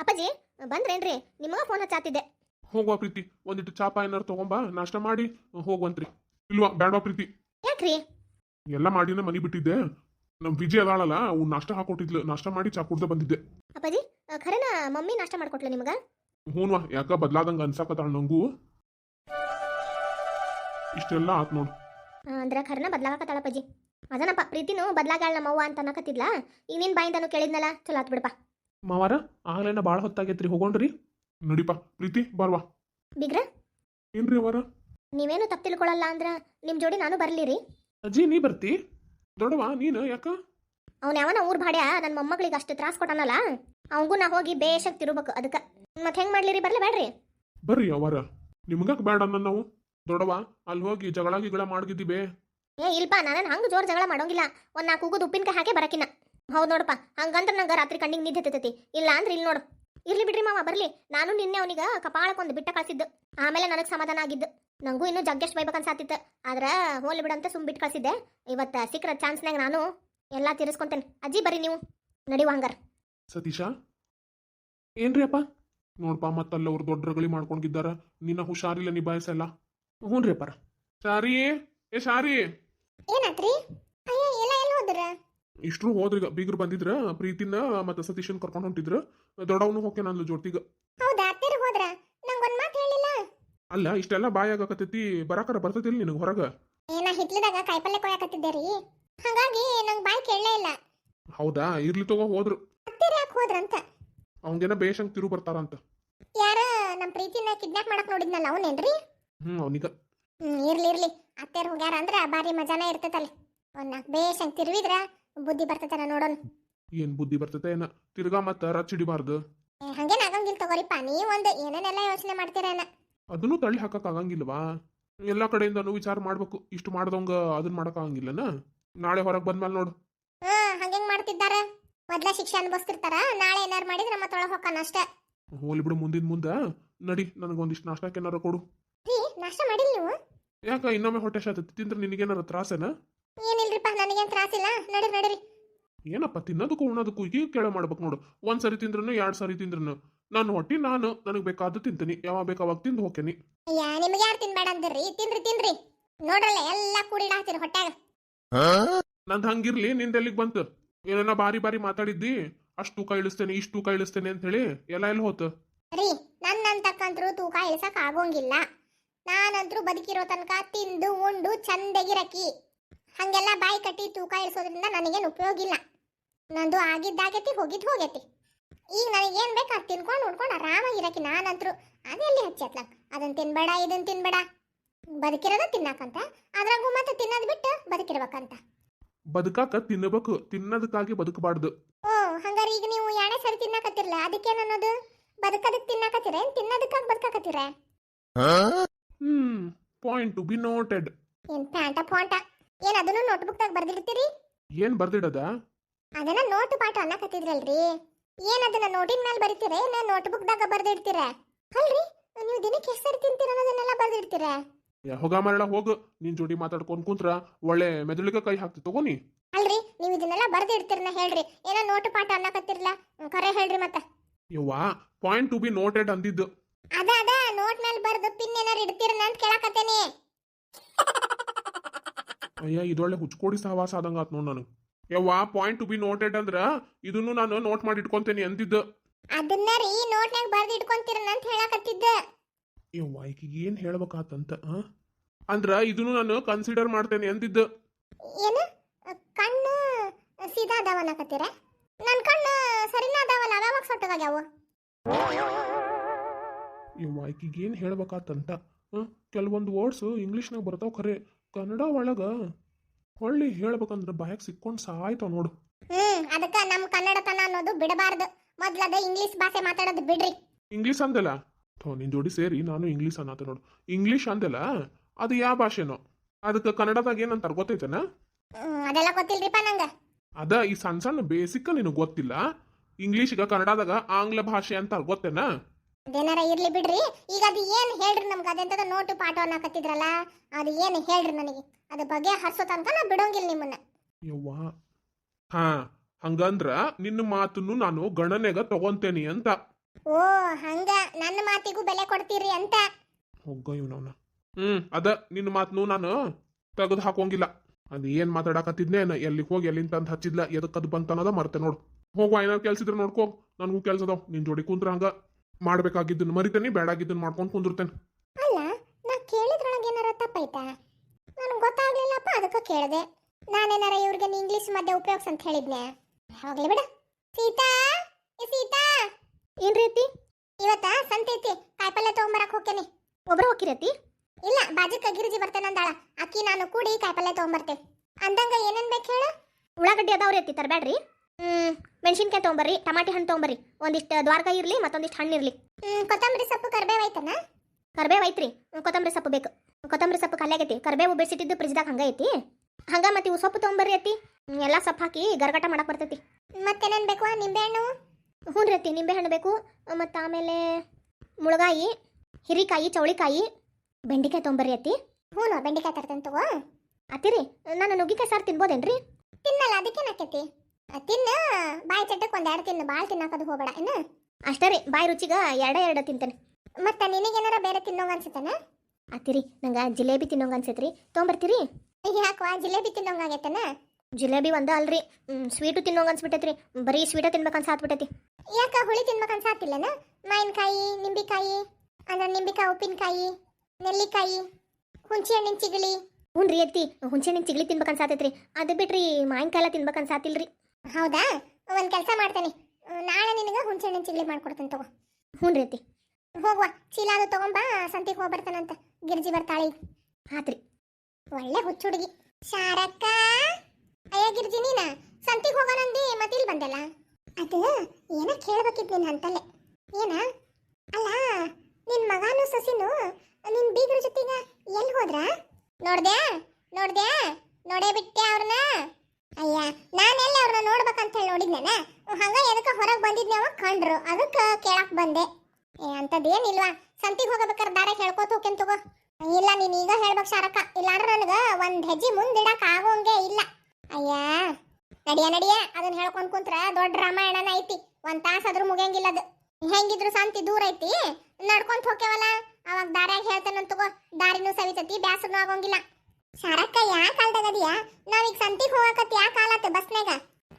ಅಪ್ಪಾಜಿ ಬಂದ್ರೇನ್ರಿ? ನಿಮ್ಮ ಫೋನ್ ಹಚ್ಚಾತಿದ್ದೆ. ಹೋಗುವ ಪ್ರೀತಿ ಒಂದಿಟ್ಟು ಚಾಪ ಏನಾರು ತಗೊಂಬ ನಾಷ್ಟ ಮಾಡಿ ಹೋಗುವಂತ್ರಿ. ಇಲ್ವಾ ಬೇಡವಾ ಪ್ರೀತಿ? ಯಾಕ್ರಿ? ಎಲ್ಲ ಮಾಡಿನ ಮನಿ ಬಿಟ್ಟಿದ್ದೆ. ನಮ್ ವಿಜಯ್ ಅದಾಳಲ್ಲ ಅವ್ನು ನಾಷ್ಟ ಹಾಕೊಟ್ಟಿದ್ಲು ನಾಷ್ಟ ಮಾಡಿ ಚಾ ಕುಡ್ದ ಬಂದಿದ್ದೆ. ಅಪ್ಪಾಜಿ ಖರೇನ ಮಮ್ಮಿ ನಾಷ್ಟ ಮಾಡ್ಕೊಟ್ಲ ನಿಮ್ಗ? ಹೂನ್ವಾ ಯಾಕ ಬದ್ಲಾದಂಗ ಅನ್ಸಾಕತ್ತಾಳ ನಂಗೂ. ಇಷ್ಟೆಲ್ಲ ಆತ್ ನೋಡು. ಅಂದ್ರೆ ಖರನ ಬದ್ಲಾಗಕತ್ತಾಳ ಪಜಿ ಅದನಪ್ಪ ಪ್ರೀತಿನೂ ನಮ್ಮ ನಮ್ಮವ್ವ ಅಂತ ಅನ್ನಕತ್ತಿದ್ಲ? ಈಗ ನಿನ್ ಬಾಯಿಂದನು ಕೇಳಿದ್ನಲ್ಲ ಚಲೋ ಆತ್ ಬಿಡಪ್ಪ. ಮಾವಾರ ಆಗ್ಲೇನ ಭಾಳ ಹೊತ್ತಾಗೈತ್ರಿ ಹೋಗೋಣ್ರಿ. ನಡಿಪ ಪ್ರೀತಿ ಬರ್ವಾ. ಬಿಗ್ರ? ಏನ್ರಿ ಅವರ ನೀವೇನು ತಪ್ಪು ತಿಳ್ಕೊಳಲ್ಲ ಅಂದ್ರ ನಿಮ್ ಜೋಡಿ ನಾನು ಬರ್ಲಿರಿ. ಅಜ್ಜಿ ನೀ ಬರ್ತಿ? ದೊಡವಾ ನೀನು ಯಾಕ? ಅವ್ನ ಯಾವನ ಊರ್ ಭಾಡ್ಯ ನನ್ನ ಮೊಮ್ಮಗಳಿಗೆ ಅಷ್ಟು ತ್ರಾಸ್ ಕೊಟ್ಟಾನಲ್ಲ? ಅವಂಗೂ ನಾ ಹೋಗಿ ಬೇಷಕ್ ತಿರುಬೇಕು ಅದಕ್ಕೆ ಮತ್ತೆ ಹೆಂಗ್ ಮಾಡ್ಲಿರಿ? ಬರ್ಲಿ ಬೇಡ್ರಿ ಬರ್ರಿ ಅವರ ನಿಮ್ಗಕ್ ಬೇಡ ಅನ್ನ ನಾವು. ದೊಡವ ಅಲ್ಲಿ ಹೋಗಿ ಜಗಳ ಗಿಗಳ ಮಾಡ್ಗಿದ್ದೀವಿ ಏ ಇಲ್ಪ ನಾನು ಹಂಗ ಜೋರ್ ಜಗಳ ಮಾಡೋಂಗಿಲ್ಲ. ಒಂದ್ ನಾಲ್ಕು ಕೂಗುದು ಉಪ್ಪಿನಕಾಯಿ ಹಾಕಿ ಬರಕಿನ ಹೌದ್ ನೋಡಪ್ಪ ಹಂಗಂದ್ರ ನಂಗ ರಾತ್ರಿ ಕಣ್ಣಿಗೆ ನಿದ್ದೆ ಹತ್ತೈತಿ ಇಲ್ಲ ಅಂದ್ರೆ ಇಲ್ಲಿ ನೋಡು. ಇರ್ಲಿ ಬಿಡ್ರಿ ಮಾವ ಬರ್ಲಿ. ನಾನು ನಿನ್ನೆ ಅವನಿಗ ಕಪಾಳಕ್ಕೊಂದು ಬಿಟ್ಟ ಕಳ್ಸಿದ್ದು. ಆಮೇಲೆ ನನಗೆ ಸಮಾಧಾನ ಆಗಿದ್ದು. ನಂಗೂ ಇನ್ನೂ ಜಗ್ಗೆಸ್ಟ್ ಬೈಬೇಕನ್ಸಾತಿತ್ತು ಆದ್ರ ಹೋಲಿ ಬಿಡಂತ ಸುಮ್ ಬಿಟ್ಟು ಕಳ್ಸಿದ್ದೆ. ಇವತ್ತ ಸಿಕ್ರ ಚಾನ್ಸ್ನಾಗ ನಾನು ಎಲ್ಲಾ ತೀರಿಸ್ಕೊಂತೇನೆ. ಅಜ್ಜಿ ಬರ್ರಿ ನೀವು. ನಡಿವ ಹಂಗಾರ. ಸತೀಶ? ಏನ್ರಿ ಅಪ್ಪ? ನೋಡ್ಪ ಮತ್ತಲ್ಲ ಅವ್ರು ದೊಡ್ಡ ರಗಳಿ ಮಾಡ್ಕೊಂಡಿದ್ದಾರ. ನಿನ್ನ ಹುಷಾರಿಲ್ಲ ನಿಭಾಯಿಸಲ್ಲ ಹ್ಞೂನ್ರಿ ಅಪ್ಪಾರ. ಶಾರಿ ಏ ಶಾರಿ. ಏನಾತ್ರಿ? ಹೋದ್ರ? ಇಷ್ಟ್ರು ಹೋದ್ರಿಗ. ಬೀಗ್ರು ಬಂದಿದ್ರ ಪ್ರೀತಿನ ಮತ್ತೆ ಸತೀಶನ್ ಕರ್ಕೊಂಡು ಹೊಂಟಿದ್ರ. ದೊಡ್ಡವನು ಹೋಕೆ ನನ್ನ ಜೊತೆಗ ಅಲ್ಲ ಇಷ್ಟೆಲ್ಲ ಬಾಯ್ ಆಗಕತ್ತೈತಿ. ಬರಾಕರ ಬರ್ತೈತಿಲ್ಲ ನಿನಗೆ ಹೊರಗ. ಏನ ಹಿತ್ಲದಾಗ ಕಾಯಿಪಲ್ಲೆ ಕೊಯ್ಯಾಕತ್ತಿದ್ದೆ ರೀ? ಹಾಗಾಗಿ ನಂಗೆ ಬಾಯ್ ಕೇಳಲೇ ಇಲ್ಲ. ಹೌದಾ ಇರ್ಲಿ ತಗೋ ಹೋದ್ರು. ಅತ್ತೆರು ಯಾಕೆ ಹೋದ್ರಂತ? ಅವಂಗೇನ ಬೇಷಂಗ್ ತಿರು ಬರ್ತಾರಂತ. ಯಾರ ನಮ್ಮ ಪ್ರೀತಿನ ಕಿಡ್ನಾಪ್ ಮಾಡಕ್ ನೋಡಿದ್ನಲ್ಲ ಅವನೇನ್ರಿ? ಹ್ಮ್ ಅವನಿಗ. ಹ್ಮ್ ಇರ್ಲಿ ಇರ್ಲಿ. ಅತ್ತೆರ ಹೋಗ್ಯಾರ ಅಂದ್ರ ಬಾರಿ ಮಜಾನ ಇರ್ತೈತಲ್ಲಿ. ಒಂದ್ ನಾಲ್ಕು ಬೇಷ್ ಹಂಗ್ ತಿರುವಿದ್ರ ಬುದ್ಧಿ ಬರ್ತೈತನ ನೋಡೋಣ ಏನ್ ಬುದ್ಧಿ ಬರ್ತೈತೆ ಏನ? ತಿರ್ಗಾ ಮತ್ತ ರಚ್ಚಿಡಿಬಾರ್ದು. ಏ, ಹಂಗೇನ ಆಗಂಗಿಲ್ಲ ತಗೋರಿಪ್ಪ. ನೀವ್ ಒಂದ್ ಏನೇನೆಲ್ಲ ಯೋಚನೆ ಮಾಡ್ತೀರೇನ ಅದನ್ನು ತಳ್ಳಿ ಹಾಕಕ್ ಆಗಂಗಿಲ್ವಾ? ಎಲ್ಲಾ ಕಡೆಯಿಂದನೂ ವಿಚಾರ ಮಾಡ್ಬೇಕು. ಇಷ್ಟು ಮಾಡದಂಗ ಅದನ್ನ ಮಾಡಕ್ ಆಗಂಗಿಲ್ಲನ? ನಾಳೆ ಹೊರಗೆ ಬಂದ್ಮೇಲೆ ನೋಡು. ಹಾ ಹಂಗೆಂಗ್ ಮಾಡ್ತಿದ್ದಾರ? ಮೊದ್ಲ ಶಿಕ್ಷೆ ಅನುಭವಿಸ್ತಿರ್ತಾರ ನಾಳೆ ಏನಾರು ಮಾಡಿದ್ರೆ ನಮ್ಮ ತೊಳಗ ಹೊಕ್ಕಾನ ಅಷ್ಟೇ. ಹೋಲಿ ಬಿಡು ಮುಂದಿನ ಮುಂದ. ನಡಿ ನನಗೊಂದಿಷ್ಟು ನಾಷ್ಟಕ್ಕೆ ಏನಾರ ಕೊಡು. ರೀ ನಾಷ್ಟ ಮಾಡಿಲ್ಲ ನೀವು? ಯಾಕ ಇನ್ನೊಮ್ಮೆ ಹೊಟ್ಟೆ ಶಾತತಿ ತಿಂದ್ರೆ ನಿನಗೇನಾರ ತ್ರಾಸೇನ? ಏನಿಲ್ರಿಪ್ಪ ನನಗೇನು ತ್ರಾಸಿಲ್ಲ ನಡಿ ನಡೀರಿ ಏನಪ್ಪ ತಿನ್ನೋದಕ್ಕೂ ಉಣ್ಣೋದಕ್ಕೂ ಈಗ ಕೇಳ ಮಾಡ್ಬೇಕು ನೋಡು. ಒಂದ್ ಸರಿ ತಿಂದ್ರೂ ಎರಡ್ ಸರಿ ತಿಂದ್ರೂ ನಾನು ಹೊಟ್ಟಿ ನಾನು ನನಗೆ ಬೇಕಾದ್ದು ತಿಂತೀನಿ. ಯಾವಾಗ ಬೇಕು ಅವಾಗ ತಿಂದು ಹೋಗ್ತೇನೆ ಅಯ್ಯ ನಿಮ್ಗೆ ಯಾರು ತಿನ್ಬೇಡ ಅಂದ್ರಿ ತಿನ್ರಿ ತಿನ್ರಿ. ನೋಡ್ರಲ್ಲ ಎಲ್ಲ ಕೂಡಿಡಾಕ್ತಿರಿ ಹೊಟ್ಟೆ ನಂದು ಹಂಗಿರ್ಲಿ ನಿಂದೆಲ್ಲಿಗೆ ಬಂತು? ಏನೇನ ಬಾರಿ ಬಾರಿ ಮಾತಾಡಿದ್ದಿ? ಅಷ್ಟು ತೂಕ ಇಳಿಸ್ತೇನೆ, ಇಷ್ಟು ತೂಕ ಇಳಿಸ್ತೇನೆ ಅಂತ ಹೇಳಿ ಎಲ್ಲ ಎಲ್ಲಿ ಹೋತು? ರೀ, ನನ್ನಂತಕ್ಕಂತ್ರು ತೂಕ ಇಳಿಸಕ್ ಆಗೋಂಗಿಲ್ಲ. ನಾನಂತರೂ ಬದುಕಿರೋ ತನಕ ತಿಂದು, ಉಂಡು ಚಂದಗಿರಕಿ ಹಂಗೆಲ್ಲ ಬಾಯಿ ಕಟ್ಟಿ ತೂಕ ಇಳಿಸೋದ್ರಿಂದ ನನಗೇನು ಉಪಯೋಗ ಇಲ್ಲ. ನಂದು ಆಗಿದ್ದಾಗೈತಿ, ಹೋಗಿದ್ ಹೋಗೈತಿ. ಈಗ ನನಗೇನ್ ಬೇಕು ಅದು ತಿನ್ಕೊಂಡು ಆರಾಮಾಗಿ ಆರಾಮಾಗಿರಕಿ ನಾನಂತ್ರು. ಅದೆಲ್ಲಿ ಹಚ್ಚತ್ಲ. ಅದನ್ನ ತಿನ್ಬೇಡ ಇದನ್ನ ತಿನ್ಬೇಡ. ಬದುಕಿರೋದ ತಿನ್ನಕಂತ. ಅದ್ರಾಗೂ ಮತ್ತೆ ತಿನ್ನೋದು ಬಿಟ್ಟು ಬದುಕಿರ್ಬೇಕಂತ. ಬದುಕಾಕ ತಿನ್ನಬೇಕು ತಿನ್ನೋದಕ್ಕಾಗಿ ಬದುಕಬಾರ್ದು. ಓ ಹಂಗಾರೆ ಈಗ ನೀವು ಯಾಣೆ ಸರಿ ತಿನ್ನಕತ್ತಿರಲ್ಲ ಅದಕ್ಕೇನು ಅನ್ನೋದು ಬದುಕದಕ್ಕೆ ತಿನ್ನಕತ್ತೀರ? ಏನ್ ತಿನ್ನೋದಕ್ಕಾಗಿ ಬದುಕಕತ್ತೀರ? Hmm point to be noted ಏನ್ ಪ್ಯಾಂಟ ಪಾಂಟ ಏನ್ ಅದನ್ನು ನೋಟ್ಬುಕ್ದಾಗ ಬರ್ದಿಡ್ತೀರಿ? ಏನ್ ಬರ್ದಿಡದ? ಅದನ್ನ ನೋಟ್ ಪಾಠ ಅನ್ನಕತ್ತಿದ್ರಲ್ರಿ. ಏನ್ ಅದನ್ನ ನೋಟಿನ ಮೇಲೆ ಬರಿತೀರ ಏನ್ ನೋಟ್ಬುಕ್ದಾಗ ಬರ್ದಿಡ್ತೀರ? ಅಲ್ರಿ ನೀವು ದಿನಕ್ಕೆ ಎಷ್ಟು ಸರಿ ತಿಂತೀರ ಅನ್ನೋದನ್ನೆಲ್ಲ ಬರ್ದಿಡ್ತೀರ? ಹೋಗ ಮರಳ ಹೋಗು. ನಿನ್ ಜೋಡಿ ಮಾತಾಡ್ಕೊಂಡ್ ಕುಂತ್ರ ಒಳ್ಳೆ ಮೆದುಳಿಗೆ ಕೈ ಹಾಕ್ತಿ ತಗೋನಿ ಅಲ್ರಿ ನೀವು ಇದನ್ನೆಲ್ಲ ಬರ್ದಿಡ್ತಿರ್ನ ಹೇಳ್ರಿ. ಏನೋ ನೋಟ್ ಪಾಠ ಅನ್ನಕತ್ತಿರ್ಲ. ಕರೆ ಹೇಳ್ರಿ ಮತ್ತೆ. ಯವ್ವ ಪಾಯಿಂಟ್ ಟು ಬಿ ನೋಟೆಡ್ ಅಂದಿದ್ದು. ಅದ ಅದ ನೋಟ್ ಮೇಲೆ ಬರ್ದು ಪಿನ್ ಏನಾರ ಇಡ್ತಿರ್ನ ಅಂತ ಕೇಳಕತ್ತೇನಿ. ಅಯ್ಯ ಇದೊಳ್ಳೆ ಹುಚ್ಕೋಡಿ ಸಹವಾಸ ಆದಂಗ ಆತ್ ನೋಡ್ ನನಗೆ. ಯವ್ವ ಪಾಯಿಂಟ್ ಟು ಬಿ ನೋಟೆಡ್ ಅಂದ್ರ ಇದನ್ನು ನಾನು ನೋಟ್ ಮಾಡಿ ಇಟ್ಕೊಂತೇನೆ ಅಂದಿದ್ದು. ಅದನ್ನ ರೀ ನೋಟ್ನಾಗ ಬರ್ದು ಇಟ್ಕೊಂತಿರ್ನ ಅಂತ ಹೇಳಕತ್ತಿದ್ದ. ಯವ್ವ ಈಕಿಗೆ ಏನ್ ಹೇಳ್ಬೇಕಾತಂತ ಅಂತ ಅಂದ್ರ ಇದನ್ನು ನಾನು ಕನ್ಸಿಡರ್ ಮಾಡ್ತೇನೆ ಅಂದಿದ್ದು. ಏನು? ಕಣ್ಣು ಸೀದಾ ಅದಾವ ಅನ್ನಕತ್ತೀರ? ನನ್ನ ಕಣ್ಣು ಸರಿನ ಅದಾವಲ್ಲ ಅವಾಗ ಸೊಟ್ಟದಾಗ್ಯಾವ ಯವ್ವ ಈಕಿಗೆ ಏನ್ ಹೇಳ್ಬೇಕಾತಂತ? ಕೆಲವೊಂದು ವರ್ಡ್ಸ್ ಇಂಗ್ಲೀಷ್ನಾಗ ಬರ್ತಾವ ಖರೆ. ಕನ್ನಡ ಒಳಗ ಹೊಳ್ಳಿ ಹೇಳ್ಬೇಕಂದ್ರೆ ಬಾಯಾಗ ಸಿಕ್ಕೊಂಡು ಸಾಯ್ತಾವ ನೋಡು. ಹ್ಮ್ ಅದಕ್ಕ ನಮ್ಮ ಕನ್ನಡತನ ಅನ್ನೋದು ಬಿಡಬಾರ್ದು. ಮೊದ್ಲದ ಇಂಗ್ಲಿಷ್ ಭಾಷೆ ಮಾತಾಡೋದು ಬಿಡ್ರಿ. ಇಂಗ್ಲಿಷ್ ಅಂದಲ್ಲ? ಥೋ ನಿನ್ನ ಜೋಡಿ ಸೇರಿ ನಾನು ಇಂಗ್ಲೀಷ್ ಅನ್ನತ ನೋಡು. ಇಂಗ್ಲೀಷ್ ಅಂದಲ್ಲ ಅದು ಯಾವ ಭಾಷೆನೋ? ಅದಕ್ಕೆ ಕನ್ನಡದಾಗ ಏನಂತಾರೆ ಗೊತ್ತೈತೇನ? ಅದೆಲ್ಲ ಗೊತ್ತಿಲ್ರಿಪ್ಪ ನಂಗ. ಅದ ಈ ಸಣ್ಣ ಸಣ್ಣ ಬೇಸಿಕ್ ನಿನಗೆ ಗೊತ್ತಿಲ್ಲ. ಇಂಗ್ಲೀಷ್ಗ ಕನ್ನಡದಾಗ ಆಂಗ್ಲ ಭಾಷೆ ಅಂತ ಗೊತ್ತೇನ? ಅದೇನಾರ ಇರ್ಲಿ ಬಿಡ್ರಿ. ಈಗ ಅದು ಏನು ಹೇಳ್ರಿ ನಮ್ಗೆ? ಅದೆಂತದ ನೋಟು ಪಾಠ ಅನ್ನಕತ್ತಿದ್ರಲ್ಲ ಅದು ಏನು ಹೇಳ್ರಿ ನನಗೆ? ಅದು ಬಗ್ಗೆ ಹರ್ಸೋ ತನಕ ನಾ ಬಿಡೋಂಗಿಲ್ಲ ನಿಮ್ಮನ್ನ. ಯವ್ವ. ಹಾ ಹಂಗಂದ್ರ ನಿನ್ನ ಮಾತನ್ನು ನಾನು ಗಣನೆಗ ತಗೊಂತೇನಿ ಅಂತ. ಓ ಹಂಗ. ನನ್ನ ಮಾತಿಗೂ ಬೆಲೆ ಕೊಡ್ತೀರಿ ಅಂತ. ಹೋಗ ಇವ್ನವ್ನ. ಹ್ಮ್ ಅದ ನಿನ್ನ ಮಾತನು ನಾನು. ತೆಗೆದು ಹಾಕೋಂಗಿಲ್ಲ. ಅದು ಏನ್ ಮಾತಾಡಕತ್ತಿದ್ನೆ ಎಲ್ಲಿಗೆ ಹೋಗಿ ಎಲ್ಲಿಂದ ತಂದು ಹಚ್ಚಿದ್ಲ? ಎದಕ್ ಅದು ಬಂತ ಅನ್ನೋದ ಮರ್ತೆ ನೋಡು. ಹೋಗುವ ಏನಾರು ಕೆಲ್ಸಿದ್ರೆ ನೋಡ್ಕೋ. ನನಗೂ ಕೆಲ್ಸ ಅದಾವ. ನಿನ್ ಜೋಡಿ ಕುಂದ್ರ ಹಂಗ. ಮಾಡ್ಬೇಕಾಗಿದ್ದನ್ನ ಮರಿತೇನಿ ಬೇಡಾಗಿದ್ದನ್ನ ಮಾಡ್ಕೊಂಡು ಕುಂದಿರ್ತೇನೆ. ಅಲ್ಲ ನಾ ಕೇಳಿದ್ರೊಳಗೆ ಏನಾರ ತಪ್ಪೈತಾ ನನಗೆ ಗೊತ್ತಾಗ್ಲಿಲ್ಲಪ್ಪ ಅದಕ್ಕೆ ಕೇಳಿದೆ. ನಾನೇನಾರ ಇವ್ರಿಗೆ ಇಂಗ್ಲಿಷ್ ಮಧ್ಯೆ ಉಪಯೋಗಿಸ್ ಅಂತ ಹೇಳಿದ್ನೆ ಹೋಗ್ಲಿ ಬಿಡ. ಸೀತಾ? ಸೀತಾ? ಏನ್ರಿ ಅತ್ತಿ ಇವತ್ತ ಸಂತೆ ಐತಿ ಕಾಯಿಪಲ್ಲೆ ತಗೊಂಬರಕ್ ಹೋಗ್ತೇನೆ. ಒಬ್ರು ಹೋಗಿರತಿ ಇಲ್ಲ ಬಾಜುಕ ಗಿರಿಜಿ ಬರ್ತೇನೆ ಅಂದಾಳ. ಅಕ್ಕಿ ನಾನು ಕೂಡಿ ಕಾಯಿಪಲ್ಲೆ ತಗೊಂಬರ್ತೆ. ಅಂದಂಗ ಏನೇನ್ ಬೇಕು ಹೇಳ? ಉಳ್ಳಾಗಡ್ಡಿ ಅದಾವ್ರಿ ಅತ್ತಿ ತರಬೇಡ್ರಿ. ಹ್ಮ್ ಮೆಣಸಿನ್ಕಾಯಿ ತಗೊಂಬರ್ರಿ ಟಮಾಟಿ ಹಣ್ಣು ತಗೊಂಬರ್ರಿ. ಒಂದಿಷ್ಟು ದ್ವಾರಕ ಇರ್ಲಿ ಮತ್ತೊಂದಿಷ್ಟು ಹಣ್ಣು ಇರ್ಲಿ. ಹ್ಮ್ ಕೊತ್ತಂಬರಿ ಸೊಪ್ಪು ಕರ್ಬೇವು ಐತನ? ಕರ್ಬೇವು ಐತ್ರಿ ಕೊತ್ತಂಬರಿ ಸೊಪ್ಪು ಬೇಕು. ಕೊತ್ತಂಬರಿ ಸೊಪ್ಪು ಖಾಲಿ ಆಗೈತಿ. ಕರ್ಬೇವು ಬಿಡಿಸಿಟ್ಟಿದ್ದು ಫ್ರಿಜ್ದಾಗ ಹಂಗ ಐತಿ. ಹಂಗ ಮತ್ತೆ ಇವು ಸೊಪ್ಪು ತಗೊಂಬರ್ರಿ ಅತ್ತಿ. ಎಲ್ಲ ಎಲ್ಲಾ ಸೊಪ್ಪು ಹಾಕಿ ಗರಗಟ ಮಾಡಕ್ ಬರ್ತೈತಿ. ಮತ್ತೇನೇನ್ ಬೇಕು ನಿಂಬೆಹಣ್ಣು ಹ್ಞೂ ರೀ ಅತ್ತಿ ನಿಂಬೆ ಹಣ್ಣು ಬೇಕು ಮತ್ತು ಆಮೇಲೆ ಮುಳಗಾಯಿ ಹಿರಿಕಾಯಿ ಚೌಳಿಕಾಯಿ ಬೆಂಡೆಕಾಯಿ ತೊಗೊಂಬರ್ರಿ ಅತ್ತಿ. ಹ್ಞೂ ಬೆಂಡೆಕಾಯಿ ತರ್ತೇನೆ ತಗೋ. ಅತ್ತಿರಿ ನಾನು ನುಗ್ಗಿಕಾಯಿ ಸಾರು ತಿನ್ಬೋದೇನ್ರಿ? ತಿನ್ನಲ್ಲ ಅದಕ್ಕೆ ಅದಕ್ಕೇನಾಕೈತಿ ತಿನ್ನ ಬಾಯಿ ಚಟ್ಟಕ್ಕೆ ಒಂದೆರಡು ತಿನ್ನು ಭಾಳ ತಿನ್ನಕದು ಹೋಗಬೇಡ ಏನು ಅಷ್ಟೇ ರೀ ಬಾಯಿ ರುಚಿಗೆ ಎರಡೇ ಎರಡು ತಿಂತೇನೆ. ಮತ್ತೆ ನಿನಗೇನಾರ ಬೇರೆ ತಿನ್ನೋಂಗ ಅನ್ಸುತ್ತಾನ? ಅತ್ತಿರಿ ನಂಗೆ ಜಿಲೇಬಿ ತಿನ್ನೋಂಗ ಅನ್ಸೈತ್ರಿ ತೊಗೊಂಬರ್ತೀರಿ? ಯಾಕವಾ ಜಿಲೇಬಿ ತಿನ್ನೋಂಗ ಆಗೈತನ? ಜಿಲೇಬಿ ಒಂದ ಅಲ್ರಿ. ಸ್ವೀಟು ತಿನ್ನೋಂಗ ಅನ್ಸ್ಬಿಟ್ಟೈತ್ರಿ. ಬರೀ ಸ್ವೀಟ ತಿನ್ಬೇಕು ಅನ್ಸಾತ್ಬಿಟ್ಟೈತಿ ಯಾಕ ಹುಳಿ ತಿನ್ಬೇಕು ಅನ್ಸಾತಿಲ್ಲನ ಮಾವಿನಕಾಯಿ ನಿಂಬಿಕಾಯಿ ಅಂದ್ರೆ ನಿಂಬಿಕಾಯಿ ಉಪ್ಪಿನಕಾಯಿ ನೆಲ್ಲಿಕಾಯಿ ಹುಂಚಿ ಹಣ್ಣಿನ ಚಿಗಳಿ ಹ್ಞೂ ರೀ ಅತ್ತಿ ಹುಣ್ಸೆಹಣ್ಣಿನ ಚಿಗಳಿ ತಿನ್ಬೇಕು ಅನ್ಸಾತೈತ್ರಿ ಅದು ಬಿಟ್ರಿ ಮಾವಿನಕಾಯಿ ತಿನ್ಬೇಕು ಅನ್ಸಾತಿಲ್ರಿ ಹೌದಾ? ಒಂದು ಕೆಲಸ ಮಾಡ್ತೇನೆ. ನಾಳೆ ನಿನಗೆ ಹುಣ್ಸೆ ಹಣ್ಣಿನ ಚಿಗಳಿ ಮಾಡ್ಕೊಡ್ತೇನೆ ತಗೋ. ಹ್ಞೂ ರೀ ಅತ್ತಿ. ಹೋಗುವ ಚೀಲ ಅದು ತಗೊಂಬಾ ಸಂತಿಗೆ ಹೋಗಿ ಬರ್ತಾನಂತ ಗಿರ್ಜಿ ಬರ್ತಾಳೆ. ಆತ್ರಿ. ಒಳ್ಳೆ ಹುಚ್ಚುಡುಗಿ. ಶಾರಕ್ಕ! ಅಯ್ಯ ಗಿರ್ಜಿ ನೀನ? ಸಂತಿಗೆ ಹೋಗೋಣಂದಿ ಇಲ್ಲಿ ಬಂದಲ್ಲ? ಅದು ಏನ ಕೇಳ್ಬೇಕಿದ್ ನಿನ್ ಅಂತಲ್ಲೇ ಏನ? ಅಲ್ಲ, ನಿನ್ ಮಗಾನು ಸೊಸಿನು ನಿನ್ ಬೀಗ್ರ ಜೊತೆಗ ಎಲ್ಲಿ ಹೋದ್ರ? ನೋಡ್ದೆ ನೋಡ್ದೆ, ನೋಡೇ ಬಿಟ್ಟೆ ಅವ್ರನ್ನ. ಅಯ್ಯ ನಾನೆಲ್ಲ ಅವ್ರನ್ನ ನೋಡ್ಬೇಕಂತ ಹೇಳಿ ನೋಡಿದ್ನೇನ? ಹಂಗ ಎದಕ್ಕ ಹೊರಗೆ ಬಂದಿದ್ನೆ ಅವ ಕಂಡ್ರು, ಅದಕ್ಕೆ ಕೇಳಕ್ ಬಂದೆ. ಏ ಅಂತದೇನಿಲ್ವಾ ಸಂತಿಗೆ ಹೋಗಬೇಕಾದ್ರೆ ದಾರ ಹೇಳ್ಕೋತ ಹೋಗ್ತೇನೆ ತಗೋ. ಇಲ್ಲ, ನೀನ್ ಈಗ ಹೇಳ್ಬೇಕು ಶಾರಕ್ಕ. ಇಲ್ಲಾಂದ್ರೆ ನನಗ ಒಂದ್ ಹೆಜ್ಜೆ ಮುಂದಿಡಕ್ ಆಗೋಂಗೆ ಇಲ್ಲ. ಅಯ್ಯ, ನಡಿಯ ನಡಿಯ. ಅದನ್ನ ಹೇಳ್ಕೊಂಡ್ ಕುಂತ್ರ ದೊಡ್ಡ ರಾಮಾಯಣನ ಐತಿ. ಒಂದ್ ತಾಸ ಆದ್ರೂ ಮುಗಿಯಂಗಿಲ್ಲ ಅದು. ಹೆಂಗಿದ್ರು ಸಂತಿ ದೂರ ಐತಿ? ನಡ್ಕೊಂತ ಹೋಗ್ಯವಲ್ಲ ಅವಾಗ ದಾರ್ಯಾಗ ಹೇಳ್ತೇನೆ ತಗೋ, ದಾರಿನೂ ಸವಿತತಿ, ಬ್ಯಾಸರ್ನೂ ಆಗೋಂಗಿಲ್ಲ. ಸಾರಕ್ಕ ಯಾ ಕಾಲ್ದಾಗ ಅದಿಯಾ? ನಾವೀಗ ಸಂತಿಗೆ ಹೋಗಕತ್ತಿ ಯಾ ಕಾಲತ್ತ ಬಸ್ನಾಗ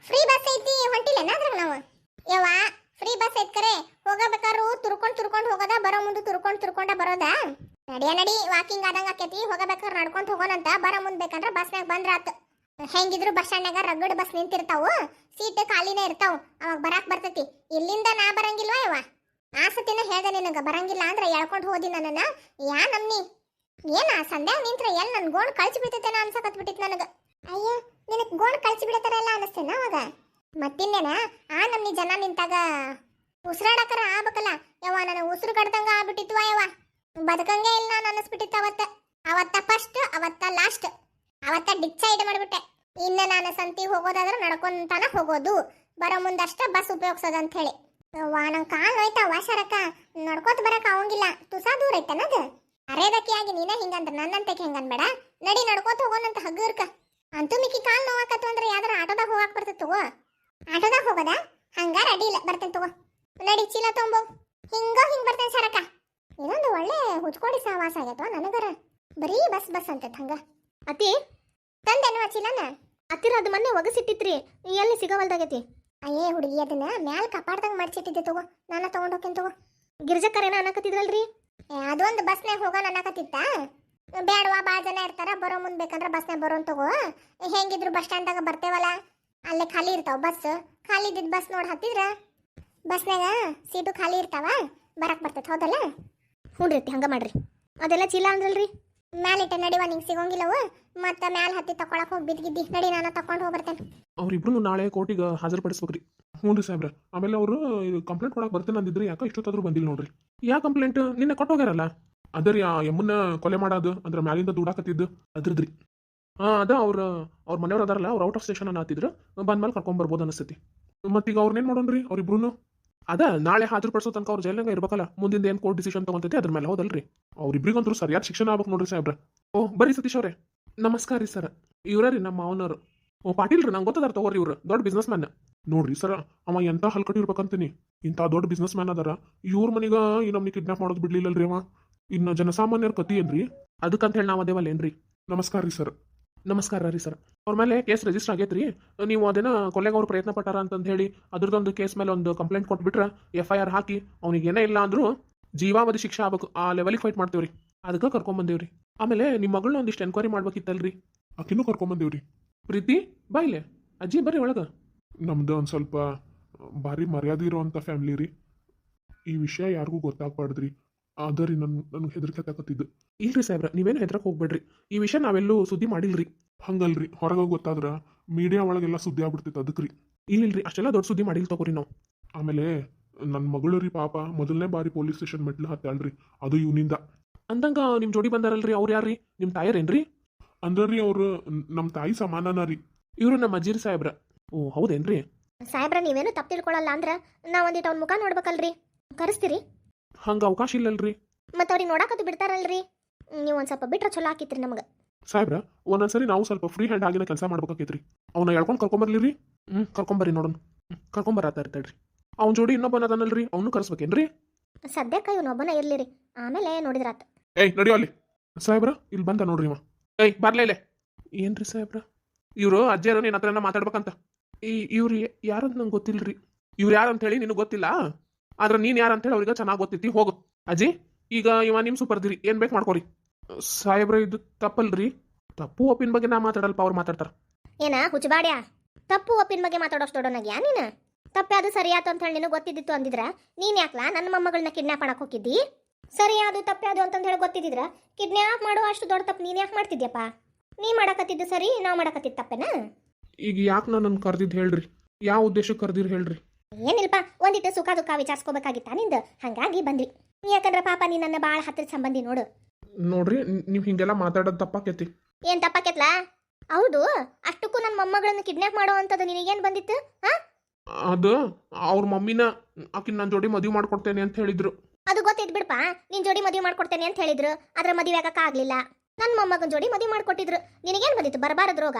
ಫ್ರೀ ಬಸ್ ಐತಿ ಹೊಂಟಿಲ್ಲ ಅದ್ರಾಗ ನಾವು? ಯವ್ವ ಫ್ರೀ ಬಸ್ ಐತ್ ಕರೆ. ಹೋಗಬೇಕಾರು ತುರ್ಕೊಂಡ್ ತುರ್ಕೊಂಡ್ ಹೋಗೋದ, ಬರೋ ಮುಂದೆ ತುರ್ಕೊಂಡ್ ತುರ್ಕೊಂಡ ಬರೋದ? ನಡಿಯ, ನಡಿ ವಾಕಿಂಗ್ ಆದಂಗ ಆಕೇತಿ. ಹೋಗಬೇಕಾದ್ರೆ ನಡ್ಕೊಂತ ಹೋಗೋಣಂತ ಬರೋ ಮುಂದ್ ಬೇಕಂದ್ರ ಬಸ್ನಾಗ ಬಂದ್ರ ಆತ್. ಹೆಂಗಿದ್ರು ಬಸ್ ಸ್ಟ್ಯಾಂಡ್ನಾಗ ರಗಡ್ ಬಸ್ ನಿಂತಿರ್ತಾವು, ಸೀಟ್ ಖಾಲಿನೇ ಇರ್ತಾವು. ಅವಾಗ ಬರಾಕ್ ಬರ್ತೈತಿ. ಇಲ್ಲಿಂದ ನಾ ಬರಂಗಿಲ್ವಾ ಯವ್ವ ಆ ಸತಿನ ಹೇಳ್ದೆ ನಿನಗ, ಬರಂಗಿಲ್ಲ ಅಂದ್ರೆ ಎಳ್ಕೊಂಡು ಹೋದಿ ನನ್ನನ್ನ. ಯಾ ನಮ್ನಿ? ಏನ, ಸಂಧ್ಯಾಗ ನಿಂತ್ರ ಎಲ್ ನನ್ ಗೋಣ್ ಕಳ್ಸಿ ಬಿಡ್ತೈತೇನ ಅನ್ಸಕತ್ ಬಿಟ್ಟಿತ್ ನನಗ. ಅಯ್ಯ, ನಿನಗ್ ಗೋಣ್ ಕಳ್ಸಿ ಬಿಡತಾರ ಎಲ್ಲ ಅನಸ್ತೇನ ಅವಾಗ? ಮತ್ತಿನ್ನೇನ, ಆ ನಮ್ನಿ ಜನ ನಿಂತಾಗ ಉಸಿರಾಡಕರ ಆಗ್ಬೇಕಲ್ಲ. ಯವ್ವ ನನ್ನ ಉಸಿರು ಕಡ್ದಂಗ ಆಗ್ಬಿಟ್ಟಿತ್ತು ಯವ್ವ? ಬದುಕಂಗೆ ಇಲ್ಲ ನಾನು ಅನಿಸ್ಬಿಟ್ಟಿತ್ತು ಅವತ್ತ. ಅವತ್ತ ಫಸ್ಟ್ ಅವತ್ತ ಲಾಸ್ಟ್ ಅವತ್ತ ಡಿಸೈಡ್ ಮಾಡ್ಬಿಟ್ಟೆ. ಇನ್ನು ನಾನು ಸಂತಿಗೆ ಹೋಗೋದಾದ್ರೆ ನಡ್ಕೊಂತಾನ ಹೋಗೋದು. ಬರೋ ಮುಂದಷ್ಟೇ ಬಸ್ ಉಪಯೋಗಿಸೋದಂತ ಹೇಳಿ ಯವ್ವ ನಂಗೆ ಕಾಲು ನೋಯ್ತಾವ ಶರಕ ಬರಕ್ ಆಗಂಗಿಲ್ಲ ತುಸಾ ದೂರ ಐತನದು ಅರೇದಕ್ಕಿಯಾಗಿ ನೀನೇ ಹಿಂಗಂದ್ರೆ ನನ್ನಂತಕ್ಕೆ ಹೆಂಗನ್ಬೇಡ ನಡಿ ನಡ್ಕೋತ ಹೋಗೋಣಂತ ಹಗ್ಗರ್ಕ ಅಂತೂ ಮಿಕ್ಕಿ ಕಾಲು ನೋವಾಕತ್ತು ಅಂದ್ರೆ ಯಾವ್ದಾರ ಆಟೋದಾಗ ಹೋಗಕ್ ಬರ್ತದೆ ತಗೋ. ಆಟೋದಾಗ ಹೋಗೋದಾ? ಹಂಗ ರೆಡಿ ಇಲ್ಲ. ಬರ್ತೇನೆ ತಗೋ. ನಡಿ, ಚೀಲ ತೊಂಬೋ. ಹಿಂಗ ಹಿಂಗ್ ಬರ್ತೇನೆ ಸರಕ ಇದೊಂದು ಒಳ್ಳೆ ಹುಚ್ಕೊಡಿ ಸಹವಾಸ ಆಗೈತವ ನನಗರ? ಬರೀ ಬಸ್ ಬಸ್ ಅಂತೈತೆ ಹಂಗ. ಅತ್ತಿ ತಂದೇನು ಹಚ್ಚಿಲ್ಲನ ಅತ್ತಿರ ಅದು ಮೊನ್ನೆ ಒಗಸಿಟ್ಟಿತ್ರಿ ಎಲ್ಲಿ ಸಿಗವಲ್ದಾಗೈತಿ? ಅಯ್ಯೇ ಹುಡುಗಿ, ಅದನ್ನ ಮ್ಯಾಲ ಕಾಪಾಡ್ದಂಗ ಮಾಡ್ಸಿಟ್ಟಿದ್ದೆ ತಗೋ ನಾನು ತಗೊಂಡ್ ಹೋಗ್ತೀನಿ ತಗೋ. ಗಿರ್ಜಕ್ಕರೇನ ಅನ್ನಕತ್ತಿದ್ರಲ್ರಿ ಅದೊಂದು ಬಸ್ನಾಗ ಹೋಗೋಣ ಅನ್ನಕತ್ತಿತ್ತ? ಬೇಡವಾ ಭಾಳ ಜನ ಇರ್ತಾರ, ಬರೋ ಮುಂದೆ ಬೇಕಂದ್ರೆ ಬಸ್ನಾಗ ಬರೋನ್ ತಗೋ. ಹೆಂಗಿದ್ರು ಬಸ್ ಸ್ಟ್ಯಾಂಡ್ದಾಗ ಬರ್ತೇವಲ್ಲ? ಅಲ್ಲೇ ಖಾಲಿ ಇರ್ತಾವ ಬಸ್. ಖಾಲಿ ಇದ್ದಿದ್ದು ಬಸ್ ನೋಡಿ ಹತ್ತಿದ್ರ? ಬಸ್ನಾಗ ಸೀಟು ಖಾಲಿ ಇರ್ತಾವ? ಬರಕ್ ಬರ್ತೈತೆ, ಹೌದಲ್ಲ? ಹ್ಞೂ ರೀ ಹಂಗೆ ಹಂಗ ಮಾಡ್ರಿ. ಅದೆಲ್ಲ ಚೀಲ ಅಂದ್ರಲ್ರಿ ಮ್ಯಾಲಿಟ್ಟ ನಡಿವ ನಿಂಗೆ ಸಿಗೋಂಗಿಲ್ಲವ ಮತ್ತೆ ಮ್ಯಾಲ ಹತ್ತಿ ತಕೊಳಕ್ ಹೋಗಿ ಬಿದ್ದಿದ್ದಿ. ನಡಿ ನಾನು ತಕೊಂಡು ಹೋಗಿ ಬರ್ತೇನೆ ಅವ್ರಿಬ್ರು ನಾಳೆ ಕೋರ್ಟಿಗೆ ಹಾಜರ್ಪಡಿಸ್ಬೇಕ್ರಿ. ಹ್ಞೂ ರೀ ಸಾಹೇಬ್ರ. ಆಮೇಲೆ ಅವರು ಕಂಪ್ಲೇಂಟ್ ಕೊಡಕ್ಕೆ ಬರ್ತೇನೆ ಅಂದಿದ್ರಿ ಯಾಕೆ ಇಷ್ಟೊತ್ತಾದ್ರೂ ಬಂದಿಲ್ಲ ನೋಡ್ರಿ. ಯಾ ಕಂಪ್ಲೇಂಟ್ ನಿನ್ನೆ ಕೊಟ್ಟೋಗ್ಯಾರಲ್ಲ ಅದ ರೀ ಆ ಎಮ್ಮನ್ನ ಕೊಲೆ ಮಾಡೋದು, ಅಂದ್ರೆ ಮ್ಯಾಲಿಂದ ದುಡಾಕತ್ತಿದ್ದು ಅದ್ರದ್ರಿ. ಹಾಂ, ಅದ ಅವ್ರ ಅವ್ರ ಮನೆಯವ್ರು ಅದಾರಲ್ಲ, ಅವ್ರು ಔಟ್ ಆಫ್ ಸ್ಟೇಷನ್ ಅನ್ನತ್ತಿದ್ರು ಬಂದ್ಮೇಲೆ ಕರ್ಕೊಂಬರ್ಬೋದು ಅನಿಸ್ತೈತಿ. ಮತ್ತೀಗ ಅವ್ರನ್ನೇನು ಮಾಡೋಣ್ರಿ? ಅವ್ರಿಬ್ರು ಅದ ನಾಳೆ ಹಾಜರುಪಡಿಸೋ ತನಕ ಅವ್ರು ಜೈಲಂಗ ಇರ್ಬೇಕಲ್ಲ. ಮುಂದಿನ ಏನು ಕೋರ್ಟ್ ಡಿಸಿಷನ್ ತಗೊಂತೈತಿ ಅದ್ರ ಮೇಲೆ ಹೌದಲ್ರಿ. ಅವ್ರಿಬ್ರಿಗಂತೂ ಸರಿಯಾದ ಶಿಕ್ಷಣ ಆಗ್ಬೇಕು ನೋಡ್ರಿ ಸಾಹೇಬ್ರ. ಓ ಬರ್ರಿ ಸತೀಶ್ ಅವ್ರೆ. ನಮಸ್ಕಾರ ರೀ ಸರ್. ಇವ್ರೀ ರೀ ನಮ್ಮ ಮಾವನವರು. ಓ ಪಾಟೀಲ್ ರೀ ನಂಗೆ ಗೊತ್ತದಾರ ತಗೋರಿ ಇವ್ರು. ದೊಡ್ಡ ಬಿಸ್ನೆಸ್ ಮ್ಯಾನ್ ನೋಡ್ರಿ ಸರ ಅವ ಎಂತ ಹಲ್ಕಟಿ ಇರ್ಬೇಕಂತೀನಿ. ಇಂಥ ದೊಡ್ಡ ಬಿಸ್ನೆಸ್ ಮ್ಯಾನ್ ಅದಾರ. ಇವ್ರ ಮನೀಗ ಈ ನಮ್ನಿ ಕಿಡ್ನಾಪ್ ಮಾಡೋದು ಬಿಡ್ಲಿಲ್ಲಲ್ರಿ ಅವ. ಇನ್ನು ಜನಸಾಮಾನ್ಯರ ಕತಿ ಏನ್ರಿ? ಅದಕ್ಕಂತ ಹೇಳಿ ನಾವು ಅದೇವಲ್ಲ ಏನ್ರಿ? ನಮಸ್ಕಾರ ರೀ ಸರ್. ನಮಸ್ಕಾರ ರೀ ಸರ್. ಅವ್ರ ಮೇಲೆ ಕೇಸ್ ರಿಜಿಸ್ಟರ್ ರೀ ನೀವು ಅದನ್ನ ಕೊಲೆಗೆ ಅವ್ರು ಪ್ರಯತ್ನ ಪಟ್ಟಾರ ಅಂತಂದು ಹೇಳಿ ಅದ್ರದ್ದೊಂದು ಕೇಸ್ ಮೇಲೆ ಒಂದು ಕಂಪ್ಲೇಂಟ್ ಕೊಟ್ಬಿಟ್ರೆ ಎಫ್ ಐ ಆರ್ ಹಾಕಿ ಅವ್ನಿಗೆ ಏನೇ ಇಲ್ಲ ಅಂದರೂ ಜೀವಾವಧಿ ಶಿಕ್ಷೆ ಆಗ್ಬೇಕು. ಆ ಲೆವೆಲಿಗೆ ಫೈಟ್ ಮಾಡ್ತೀವ್ರಿ. ಅದಕ್ಕೆ ಕರ್ಕೊಂಬಂದೇವ್ರಿ. ಆಮೇಲೆ ನಿಮ್ಮ ಮಗಳನ್ನ ಒಂದಿಷ್ಟು ಎನ್ಕ್ವೈರಿ ಮಾಡ್ಬೇಕಿತ್ತಲ್ರಿ? ಆಕಿನೂ ಕರ್ಕೊಂಬಂದೇವ್ರಿ. ಪ್ರೀತಿ ಬಾಯ್ಲೆ ಅಜ್ಜಿ ಬರ್ರಿ ಒಳಗೆ. ನಮ್ದು ಒಂದು ಸ್ವಲ್ಪ ಭಾರಿ ಮರ್ಯಾದೆ ಇರೋವಂಥ ಫ್ಯಾಮ್ಲಿ ರೀ. ಈ ವಿಷಯ ಯಾರಿಗೂ ಗೊತ್ತಾಗ್ಬಾರ್ದ್ರಿ. ಅದ ರೀ ನನ್ ನನಗೆ ಹೆದರಿಕೆ ತಾಕತ್ತಿದ್ದು. ಇಲ್ರಿ ಸಾಹೇಬ್ರ ನೀವೇನು ಹೆದ್ರಕ್ಕೆ ಹೋಗ್ಬೇಡ್ರಿ. ಈ ವಿಷಯ ನಾವೆಲ್ಲೂ ಸುದ್ದಿ ಮಾಡಿಲ್ರಿ. ಹಂಗಲ್ರಿ ಹೊರಗೆ ಗೊತ್ತಾದ್ರ ಮೀಡಿಯಾ ಒಳಗೆಲ್ಲ ಸುದ್ದಿ ಆಗ್ಬಿಡ್ತೈತೆ ಅದಕ್ಕೆ ರೀ ಇಲ್ಲಿಲ್ರಿ ಅಷ್ಟೆಲ್ಲ ದೊಡ್ಡ ಸುದ್ದಿ ಮಾಡಿಲ್ಲ ತಗೋರಿ ನಾವು. ಆಮೇಲೆ ನನ್ನ ಮಗಳು ರೀ ಪಾಪ ಮೊದಲನೇ ಬಾರಿ ಪೊಲೀಸ್ ಸ್ಟೇಷನ್ ಮೆಟ್ಲು ಹತ್ತಾಳ್ರಿ ಅದು ಇವನಿಂದ. ಅಂದಂಗ ನಿಮ್ಮ ಜೋಡಿ ಬಂದಾರಲ್ರಿ ಅವ್ರು ಯಾರ್ರಿ? ನಿಮ್ಮ ತಾಯರೇನ್ರಿ ಏನ್ರಿ? ರೀ ಅವ್ರು ನಮ್ಮ ತಾಯಿ ಸಮಾನನ ರೀ. ಇವರು ನಮ್ಮ ಅಜ್ಜಿರಿ ಸಾಹೇಬ್ರ. ಓ ಹೌದೇನ್ರಿ? ಸಾಹೇಬ್ರ ನೀವೇನು ತಪ್ಪು ತಿಳ್ಕೊಳಲ್ಲ ಅಂದ್ರ ನಾ ಒಂದಿಟ್ಟು ಅವ್ನ ಮುಖ ನೋಡ್ಬೇಕಲ್ರಿ. ಕರೆಸ್ತೀರಿ? ಹಂಗೆ ಅವಕಾಶ ಇಲ್ಲಲ್ರಿ. ಮತ್ತೆ ಅವ್ರಿಗೆ ನೋಡಾಕದು ಬಿಡ್ತಾರಲ್ರಿ. ನೀವು ಒಂದು ಸ್ವಲ್ಪ ಬಿಟ್ರೆ ಚಲೋ ಆಕಿತ್ರಿ ನಮಗೆ. ಸಾಹೇಬ್ರ ಒಂದೊಂದ್ಸರಿ ನಾವು ಸ್ವಲ್ಪ ಫ್ರೀ ಹ್ಯಾಂಡ್ ಆಗಿನ ಕೆಲಸ ಮಾಡ್ಬೇಕಾಕೈತ್ರಿ. ಅವನ್ನ ಎಳ್ಕೊಂಡು ಕರ್ಕೊಂಬರ್ಲಿ ರೀ ಹ್ಞೂ ಕರ್ಕೊಂಬರ್ರಿ ನೋಡೋಣ. ಕರ್ಕೊಂಬರತ್ತ ಇರ್ತಾಳ್ರಿ. ಅವ್ನ ಜೋಡಿ ಇನ್ನೊಬ್ಬನ ಅದನ್ನಲ್ರಿ ಅವನು ಕರ್ಸ್ಬೇಕೇನ್ರಿ? ಸದ್ಯಕ್ಕೆ ಇವನೊಬ್ಬನ ಇರ್ಲಿರಿ. ಆಮೇಲೆ ನೋಡಿದ್ರಾತ ಏಯ್ ನಡಿಯೋ ಅಲ್ಲಿ. ಸಾಹೇಬ್ರ ಇಲ್ಲಿ ಬಂದ ನೋಡ್ರಿ ಇವ. ಏಯ್ ಬರ್ಲೇ ಇಲ್ಲೇ. ಏನ್ರಿ ಸಾಹೇಬ್ರ? ಇವರು ಅಜ್ಜಿಯರು ನಿನ್ನ ಹತ್ರ ಮಾತಾಡ್ಬೇಕಂತ. ಈ ಇವ್ರು ಯಾರಂತ ನಂಗೆ ಗೊತ್ತಿಲ್ರಿ. ಇವ್ರು ಯಾರಂತ ಹೇಳಿ ನಿನಗೆ ಗೊತ್ತಿಲ್ಲ? ಆದ್ರೆ ಯಾರು ಯಾರಂತ ಹೇಳಿ ಅವ್ರಿಗೆ ಚೆನ್ನಾಗಿ ಗೊತ್ತೈತಿ ಹೋಗು. ಅಜ್ಜಿ ಈಗ ಇವ ನಿಮ್ ಸೂಪರ್ದಿರಿ ಏನು ಬೇಕು ಮಾಡ್ಕೊರಿ. ಸಾಹೇಬ್ರ ಇದು ತಪ್ಪಲ್ರಿ. ತಪ್ಪು ಒಪ್ಪಿನ ಬಗ್ಗೆ ನಾ ಮಾತಾಡಲ್ಪ ಅವ್ರು ಮಾತಾಡ್ತಾರ. ಏನ ಹುಚ್ಚಬಾಡ್ಯಾ? ತಪ್ಪು ಒಪ್ಪಿನ ಬಗ್ಗೆ ಮಾತಾಡೋಷ್ಟು ದೊಡ್ಡನಾಗ್ಯಾ ನೀನು? ಅದು ಸರಿಯಾತು ಅಂತ ಹೇಳಿ ನಿನಗೆ ಗೊತ್ತಿದ್ದಿತ್ತು ಅಂದಿದ್ರ ನೀನ್ ಯಾಕ್ಲಾ ನನ್ನ ಮೊಮ್ಮಗಳನ್ನ ಕಿಡ್ನಾಪ್ ಮಾಡಕ್ ಹೋಗಿದ್ದಿ? ಸರಿಯಾದು ಅದು ಅಂತ ಹೇಳಿ ಗೊತ್ತಿದ್ದಿದ್ರ ಕಿಡ್ನಾಪ್ ಮಾಡೋ ಅಷ್ಟು ದೊಡ್ಡ ತಪ್ಪು ನೀನ್ ಯಾಕೆ ಮಾಡ್ತಿದ್ಯಪ್ಪ? ನೀ ಮಾಡಕತ್ತಿದ್ದು ಸರಿ ನಾವು ಮಾಡಕತ್ತಿದ್ದ ತಪ್ಪೇನಾ? ಈಗ ಯಾಕೆ ನಾನು ಕರ್ದಿದ್ದು ಹೇಳ್ರಿ? ಯಾವ ಉದ್ದೇಶಕ್ಕೆ ಕರ್ದಿರ್ ಹೇಳ್ರಿ? ಏನಿಲ್ಪ ಒಂದಿಟ್ಟು ಸುಖ ದುಃಖ ವಿಚಾರಿಸ್ಕೋಬೇಕಾಗಿತ್ತ ನಿಂದು? ಹಂಗಾಗಿ ಬಂದ್ವಿ. ಯಾಕಂದ್ರ ಪಾಪ ನೀ ನನ್ನ ಭಾಳ ಹತ್ತಿರ ಸಂಬಂಧಿ ನೋಡು. ನೋಡ್ರಿ ನೀವು ಹಿಂಗೆಲ್ಲ ಮಾತಾಡೋದು ತಪ್ಪಾಕೈತಿ. ಏನ್ ತಪ್ಪಾಕೆತ್ಲಾ? ಹೌದು ಅಷ್ಟಕ್ಕೂ ನನ್ನ ಮೊಮ್ಮಗಳನ್ನ ಕಿಡ್ನಾಪ್ ಮಾಡೋ ಅಂತದ್ದು ನಿನಗೇನು ಬಂದಿತ್ತು ಹಾ ಅದು ಅವ್ರ ಮಮ್ಮಿನ ಆಕಿನ ನನ್ನ ಜೋಡಿ ಮದುವೆ ಮಾಡ್ಕೊಡ್ತೇನೆ ಅಂತ ಹೇಳಿದ್ರು. ಅದು ಗೊತ್ತಿದ್ ಬಿಡ್ಪ ನಿನ್ ಜೋಡಿ ಮದುವೆ ಮಾಡ್ಕೊಡ್ತೇನೆ ಅಂತ ಹೇಳಿದ್ರು ಅದ್ರ ಮದುವೆ ಆಗಕ್ಕ ಆಗ್ಲಿಲ್ಲ. ನನ್ನ ಮೊಮ್ಮಗನ ಜೋಡಿ ಮದುವೆ ಮಾಡ್ಕೊಟ್ಟಿದ್ರು. ನಿನಗೇನ್ ಬಂದಿತ್ತು ಬರಬಾರದ್ರೋಗ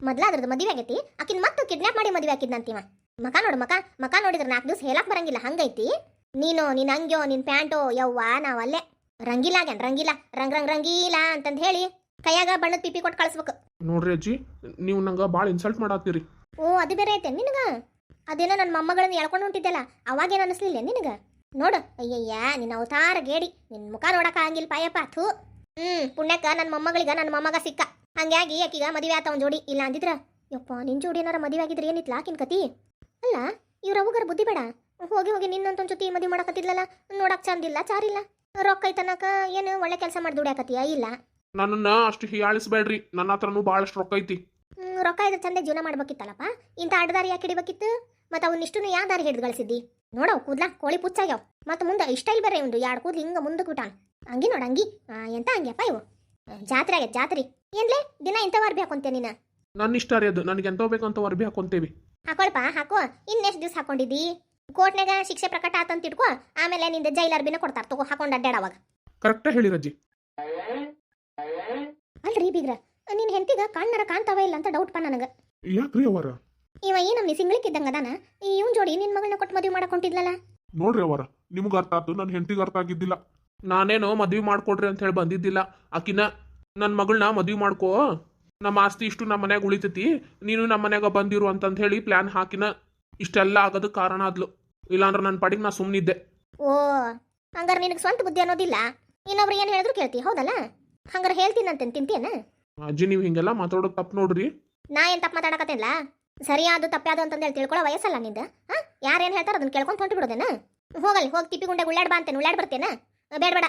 ಮೊದ್ಲ ಅದ್ರದ್ದು ಮದುವೆ ಆಗೈತಿ ಆಕಿನ ಮತ್ತೆ ಕಿಡ್ನಾಪ್ ಮಾಡಿ ಮದುವೆ ಹಾಕಿದ್ನಂತೀವ? ಮಕ ನೋಡು ಮಕ ಮಕ ನೋಡಿದ್ರೆ ನಾಲ್ಕು ದಿವಸ ಹೇಳಕ್ ಬರಂಗಿಲ್ಲ. ಹಂಗೈತಿ? ನೀನು ನಿನ್ ಹಂಗ್ಯೋ ನಿನ್ ಪ್ಯಾಂಟೋ ಯವ್ವ ನಾವಲ್ಲೇ ರಂಗಿಲ್ಲ ಆಗ್ಯಾನ್ ರಂಗಿಲ್ಲ. ರಂಗ್ ರಂಗ್ ರಂಗಿಲ್ಲ ಅಂತಂದ್ ಹೇಳಿ ಕೈಯಾಗ ಬಣ್ಣದ ಪಿಪಿ ಕೊಟ್ಟು ಕಳ್ಸ್ಬೇಕು. ನೋಡ್ರಿ ಅಜ್ಜಿ ನೀವು ನಂಗೆ ಭಾಳ ಇನ್ಸಲ್ಟ್ ಮಾಡತ್ತೀರಿ ಓ ಅದು ಬೇರೆ ಐತೆ ನಿನಗ? ಅದೇನೋ ನನ್ನ ಮೊಮ್ಮಗಳನ್ನ ಎಳ್ಕೊಂಡು ಹೊಂಟಿದ್ದಲ್ಲ ಅವಾಗೇನು ಅನಿಸ್ಲಿಲ್ಲ ನಿನಗ? ನೋಡು ಅಯ್ಯಯ್ಯ ನಿನ್ನ ಅವತಾರ ಗೇಡಿ ನಿನ್ನ ಮುಖ ನೋಡಕ ಆಗಂಗಿಲ್ಲ ಪಾಯಪ್ಪ ಥೂ. ಹ್ಞೂ ಪುಣ್ಯಕ್ಕ ನನ್ನ ಮೊಮ್ಮಗಳಿಗ ನನ್ನ ಮೊಮ್ಮಗ ಸಿಕ್ಕ. ಹಂಗಾಗಿ ಆಕಿಗ ಮದುವೆ ಆತ ಒಂದು ಜೋಡಿ. ಇಲ್ಲ ಅಂದಿದ್ರ ಯಪ್ಪ ನಿನ್ ಜೋಡಿ ಏನಾರ ಮದುವೆ ಆಗಿದ್ರೆ ಏನಿತ್ಲ ಆಕಿನ ಕತಿ? ಅಲ್ಲ ಇವ್ರ ಅವ್ಗಾರ ಬುದ್ಧಿ ಬೇಡ. ಹೋಗಿ ಹೋಗಿ ನಿನ್ನಂತೊಂದು ಜೊತೆ ಮದುವೆ ಮಾಡಕತ್ತಿದ್ಲಲ್ಲ ನೋಡಕ್ ಚಂದಿಲ್ಲ ಚಾರಿಲ್ಲ. ರೊಕ್ಕ ಐತನಕ ಏನು ಒಳ್ಳೆ ಕೆಲಸ ಮಾಡಿ ದುಡಿಯಾಕತ್ತೀಯ? ಇಲ್ಲ. ನನ್ನನ್ನ ಅಷ್ಟು ಹೀಯಾಳಿಸ್ಬೇಡ್ರಿ. ನನ್ನ ಹತ್ರನು ಭಾಳಷ್ಟು ರೊಕ್ಕ ಐತಿ. ರೊಕ್ಕ ಇದ್ರೆ ಚಂದ ಜೀವನ ಮಾಡ್ಬೇಕಿತ್ತಲ್ಲಪ್ಪ. ಇಂಥ ಅಡ್ಡದಾರಿ ಯಾಕೆ ಹಿಡಿಬೇಕಿತ್ತು? ಮತ್ತೆ ಇಷ್ಟು ಯಾ ದಾರಿ ಹಿಡಿದು ಗಳಿಸಿದ್ದಿ? ನೋಡವ್ ಕೂದ್ಲ ಕೋಳಿ ಪುಚ್ಚಾಗ್ಯಾವ. ಮತ್ತೆ ಮುಂದೆ ಇಷ್ಟ ಇಲ್ಲ ಬೇರೆ ಒಂದು ಎರಡು ಕೂದ್ಲು ಹಿಂಗೆ ಮುಂದಕ್ಕೆ ಬಿಟ್ಟಾನ. ಅಂಗಿ ನೋಡ ಅಂಗಿ ಎಂತ ಹಂಗ್ಯಪ್ಪ ಇವು? ಜಾತ್ರೆ ಆಗೈತೆ ಜಾತ್ರೆ. ಏನ್ಲೇ ದಿನ ಇಂಥವ್ ಅರ್ಬಿ ಹಾಕೊಂತೆ ನೀನು? ನನ್ನ ಇಷ್ಟ ರೀ ಅದು. ನನಗೆ ಎಂತ ಬೇಕಂತ ಅರ್ಬಿ ಹಾಕೊಂತೇವಿ. ಹಾಕೊಳ್ಪ ಹಾಕೋ. ಇನ್ನೆಷ್ಟು ದಿವಸ ಹಾಕೊಂಡಿದ್ದಿ? ಕೋರ್ಟ್ನಾಗ ಶಿಕ್ಷೆ ಪ್ರಕಟ ಆತಂತ ಇಟ್ಕೋ ಆಮೇಲೆ ನಿಂದ ಜೈಲರ್ ಬಿನ ಕೊಡ್ತಾರ. ತಗೋ ಹಾಕೊಂಡು ಅಡ್ಡಾಡ ಅವಾಗ. ಕರೆಕ್ಟಾಗಿ ಹೇಳಿರಜ್ಜಿ ಅಲ್ರಿ ಬೀಗ್ರ ನಿನ್ ಹೆಂಡತಿಗ ಕಣ್ಣರ ಕಾಣ್ತಾವ ಇಲ್ಲ ಅಂತ ಡೌಟ್ ಪಾ ನನಗ. ಯಾಕ್ರಿ ಅವರ ಇವ ಈ ನಮ್ನಿ ಸಿಂಗ್ಳಿಕ್ಕಿದ್ದಂಗ ಅದಾನ? ಇವನ್ ಜೋಡಿ ನಿನ್ ಮಗಳನ್ನ ಕೊಟ್ಟು ಮದುವೆ ಮಾಡ್ಕೊಂಡಿದ್ಲಲ್ಲ ನೋಡ್ರಿ ಅವರ ನಿಮ್ಗೆ ಅರ್ಥ ಆತು ನನ್ನ ಹೆಂಡತಿಗೆ ಅರ್ಥ ಆಗಿದ್ದಿಲ್ಲ. ನಾನೇನೋ ಮದ್ವಿ ಮಾಡ್ಕೊಡ್ರಿ ಅಂತ ಹೇಳಿ ಬಂದಿದ್ದಿಲ್ಲ. ಆಕಿನ ನನ್ನ ಮಗಳನ್ನ ಮದ್ವಿ ಮಾಡ್ಕೋ. ನಮ್ಮ ಆಸ್ತಿ ಇಷ್ಟು ನಮ್ಮ ಮನೆಗೆ ಉಳಿತೈತಿ ನೀನು ನಮ್ಮ ಮನೆಗೆ ಬಂದಿರು ಅಂತಂದು ಹೇಳಿ ಪ್ಲಾನ್ ಹಾಕಿನ ಇಷ್ಟೆಲ್ಲ ಆಗೋದಕ್ಕೆ ಕಾರಣ ಆದ್ಲು. ಇಲ್ಲಾಂದ್ರೆ ನನ್ನ ಪಾಡಿಗೆ ನಾ ಸುಮ್ಮನಿದ್ದೆ ಓ ಹಂಗಾರೆ ನಿನಗೆ ಸ್ವಂತ ಬುದ್ಧಿ ಅನ್ನೋದಿಲ್ಲ? ಇನ್ನೊಬ್ರು ಏನು ಹೇಳಿದ್ರು ಕೇಳ್ತಿ ಹೌದಲ್ಲ? ಹಂಗಾರ ಅಂತ ತಿಂತೀಯನ? ಅಜ್ಜಿ ನೀವು ಹಿಂಗೆಲ್ಲ ಮಾತಾಡೋದು ತಪ್ಪು ನೋಡ್ರಿ. ನಾ ಏನು ತಪ್ಪು ಮಾತಾಡಕತ್ತಿಲ್ಲ ಸರಿಯಾದು ತಪ್ಪ್ಯಾದು ಅಂತಂದೇಳಿ ತಿಳ್ಕೊಳ್ಳೋ ವಯಸ್ಸಲ್ಲ ನಿಂದ ಹಾ? ಏನು ಹೇಳ್ತಾರ ಅದನ್ನ ಕೇಳ್ಕೊಂಡು ಹೊಂಟು ಬಿಡೋದೇನ? ಹೋಗಲಿ ಹೋಗಿ ತಿಪ್ಪಿ ಗುಂಡೆ ಉಳ್ಳಾಡ್ ಬಾ ಅಂತೇನೆ ಉಳ್ಳಾಡ್ ಬರ್ತೇನೆ? ಬೇಡ ಬೇಡ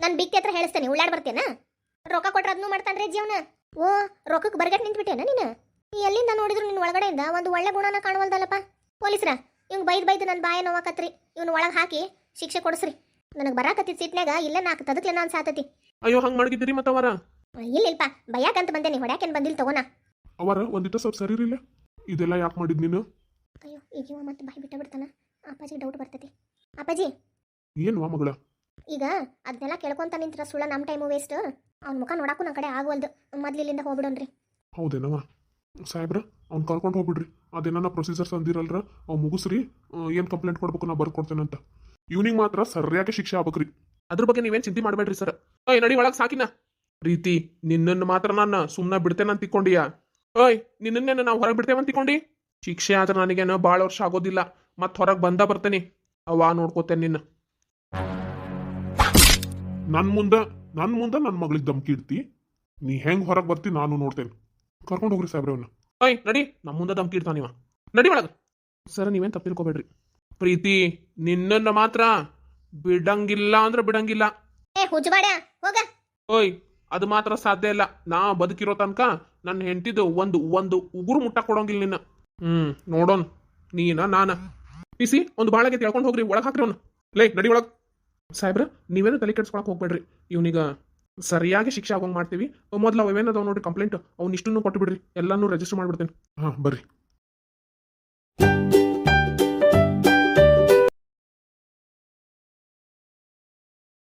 ನಾನು ಬಿತ್ತಿ ಹತ್ರ ಹೇಳಿಸ್ತೇನೆ ಉಳ್ಳಾಡ್ ಬರ್ತೇನ? ರೊಕ್ಕ ಕೊಟ್ರೆ ಅದನ್ನು ಮಾಡ್ತಾನ್ರಿ ಜೀವನ. ಓ ರೊಕ್ಕಕ್ಕೆ ಬರ್ಗಟ್ ನಿಂತ್ಬಿಟ್ಟೇನ ನೀನು? ನೀ ಎಲ್ಲಿಂದ ನೋಡಿದ್ರು ನಿನ್ನ ಒಳಗಡೆಯಿಂದ ಒಂದು ಒಳ್ಳೆ ಗುಣನ ಕಾಣವಲ್ದಲ್ಲಪ್ಪ. ಪೊಲೀಸ್ರ ಇವ್ನು ಬೈದ್ ಬೈದು ನನ್ನ ಬಾಯ ನೋವಾಕತ್ರಿ ಇವ್ನ ಒಳಗೆ ಹಾಕಿ ಶಿಕ್ಷೆ ಕೊಡಿಸ್ರಿ. ನನಗೆ ಬರಾಕತ್ತಿದ್ ಸೀಟ್ನಾಗ ಇಲ್ಲ ನಾಲ್ಕು ನಾನು ಅನ್ಸಾತತಿ ಅಯ್ಯೋ ಹಂಗೆ ಮಾಡಿದ್ರಿ ಮತ್ತೆ ಅವರ ಇಲ್ಲ ಇಲ್ಪ. ಬಂದೆ ಬಂದೇನಿ ಹೊಡ್ಯಾಕೇನ್ ಬಂದಿಲ್ಲ ತಗೋಣ ಅವರ ಒಂದಿಟ ಸ್ವಲ್ಪ ಸರಿ ಇರಲಿಲ್ಲ? ಇದೆಲ್ಲ ಯಾಕೆ ಮಾಡಿದ್ ನೀನು? ಅಯ್ಯೋ ಈಗ ಇವ ಮತ್ತೆ ಬಾಯಿ ಬಿಟ್ಟ ಬಿಡ್ತಾನ. ಅಪ್ಪಾಜಿ ಡೌಟ್ ಬರ್ತೈತಿ. ಅಪ್ಪಾಜಿ! ಏನು ಮಗಳ? ಈಗ ಅದನ್ನೆಲ್ಲ ಕೇಳ್ಕೊಂತ ನಿಂತ್ರ ಸುಳ್ಳ ನಮ್ಮ ಟೈಮು ವೇಸ್ಟ್ ಅವ್ನ ಮುಖ ನೋಡಕ್ಕೂ ನನ್ನ ಕಡೆ ಆಗೋಲ್ದು. ಮೊದ್ಲು ಇಲ್ಲಿಂದ ಹೋಗ್ಬಿಡೋನ್ರಿ. ಹೌದೇನವ? ಸಾಹೇಬ್ರ, ಅವ್ನು ಕರ್ಕೊಂಡು ಹೋಗ್ಬಿಡ್ರಿ. ಅದೇನ ಪ್ರೊಸೀಜರ್ಸ್ ಅಂದಿರಲ್ರ? ಅವ್ ಮುಗಿಸ್ರಿ. ಏನು ಕಂಪ್ಲೇಂಟ್ ಕೊಡ್ಬೇಕು ನಾ ಬರ್ಕೊಡ್ತೇನಂತ ಇವ್ನಿಗೆ ಮಾತ್ರ ಸರಿಯಾಗಿ ಶಿಕ್ಷೆ ಆಗ್ಬೇಕ್ರಿ. ಅದ್ರ ಬಗ್ಗೆ ನೀವೇನು ಚಿಂತೆ ಮಾಡಬೇಡ್ರಿ ಸರ್ ಓಯ್ ನಡಿ ಒಳಗೆ ಸಾಕಿನ. ಪ್ರೀತಿ, ನಿನ್ನನ್ನು ಮಾತ್ರ ನಾನು ಸುಮ್ಮನೆ ಬಿಡ್ತೇನೆ ಅಂತ ತಿಕ್ಕೊಂಡಿಯಾ ಓಯ್ ನಿನ್ನನ್ನೇನು ನಾವು ಹೊರಗೆ ಬಿಡ್ತೇವೆ ಅಂತ ಶಿಕ್ಷೆ ಆದ್ರೆ ನನಗೇನು ಭಾಳ ವರ್ಷ ಆಗೋದಿಲ್ಲ. ಮತ್ತೆ ಹೊರಗೆ ಬಂದ ಬರ್ತೇನೆ. ಅವ ನೋಡ್ಕೋತೇನೆ ನಿನ್ನ. ನನ್ನ ಮುಂದೆ ನನ್ನ ಮುಂದೆ ನನ್ನ ಮಗಳಿಗೆ ಧಮ್ಕಿ ಇಡ್ತಿ ನೀ ಹೆಂಗ್ ಹೊರಗೆ ಬರ್ತಿ ನಾನು ನೋಡ್ತೇನೆ. ಕರ್ಕೊಂಡು ಹೋಗ್ರಿ ಸಾಹೇಬ್ರವನ್ನ ಓಯ್ ನಡಿ. ನಮ್ಮ ಮುಂದೆ ಧಮ್ಕಿ ಇಡ್ತಾನ ನೀವ ನಡಿ ಒಳಗೆ. ಸರ ನೀವೇನ್ ತಪ್ಪು ತಿಳ್ಕೊಬೇಡ್ರಿ. ಪ್ರೀತಿ ನಿನ್ನನ್ನ ಮಾತ್ರ ಬಿಡಂಗಿಲ್ಲ ಅಂದ್ರೆ ಬಿಡಂಗಿಲ್ಲ. ಏ ಹುಜ್ಜಬಾಡ ಹೋಗ. ಓಯ್ ಅದು ಮಾತ್ರ ಸಾಧ್ಯ ಇಲ್ಲ. ನಾ ಬದುಕಿರೋ ತನಕ ನನ್ನ ಹೆಂಡತಿದು ಒಂದು ಒಂದು ಉಗುರು ಮುಟ್ಟ ಕೊಡೋಂಗಿಲ್ಲ ನಿನ್ನ. ಹ್ಮ್ ನೋಡೋನ್. ನೀನ ನಾನ. ಪಿಸಿ ಒಂದು ಬಾಳಗೆ ತಿಳ್ಕೊಂಡು ಹೋಗ್ರಿ. ಒಳಗ್ ಹಾಕ್ರಿ ಅವ್ನು. ಲೇ ನಡಿ ಒಳಗೆ. ಸಾಹೇಬ್ರ ನೀವೇನು ತಲೆ ಕೆಡ್ಸ್ಕೊಳಕ್ ಹೋಗ್ಬೇಡ್ರಿ. ಇವನಿಗ ಸರಿಯಾಗಿ ಶಿಕ್ಷೆ ಆಗೋಂಗ್ ಮಾಡ್ತೀವಿ. ಮೊದ್ಲು ಅವೇನದಾವ್ ನೋಡ್ರಿ ಕಂಪ್ಲೇಂಟ್ ಅವ್ನ ಇಷ್ಟನ್ನು ಕೊಟ್ಟು ಬಿಡ್ರಿ ಎಲ್ಲಾನು ರಿಜಿಸ್ಟರ್ ಮಾಡ್ಬಿಡ್ತೇನೆ. ಹಾಂ, ಬರ್ರಿ.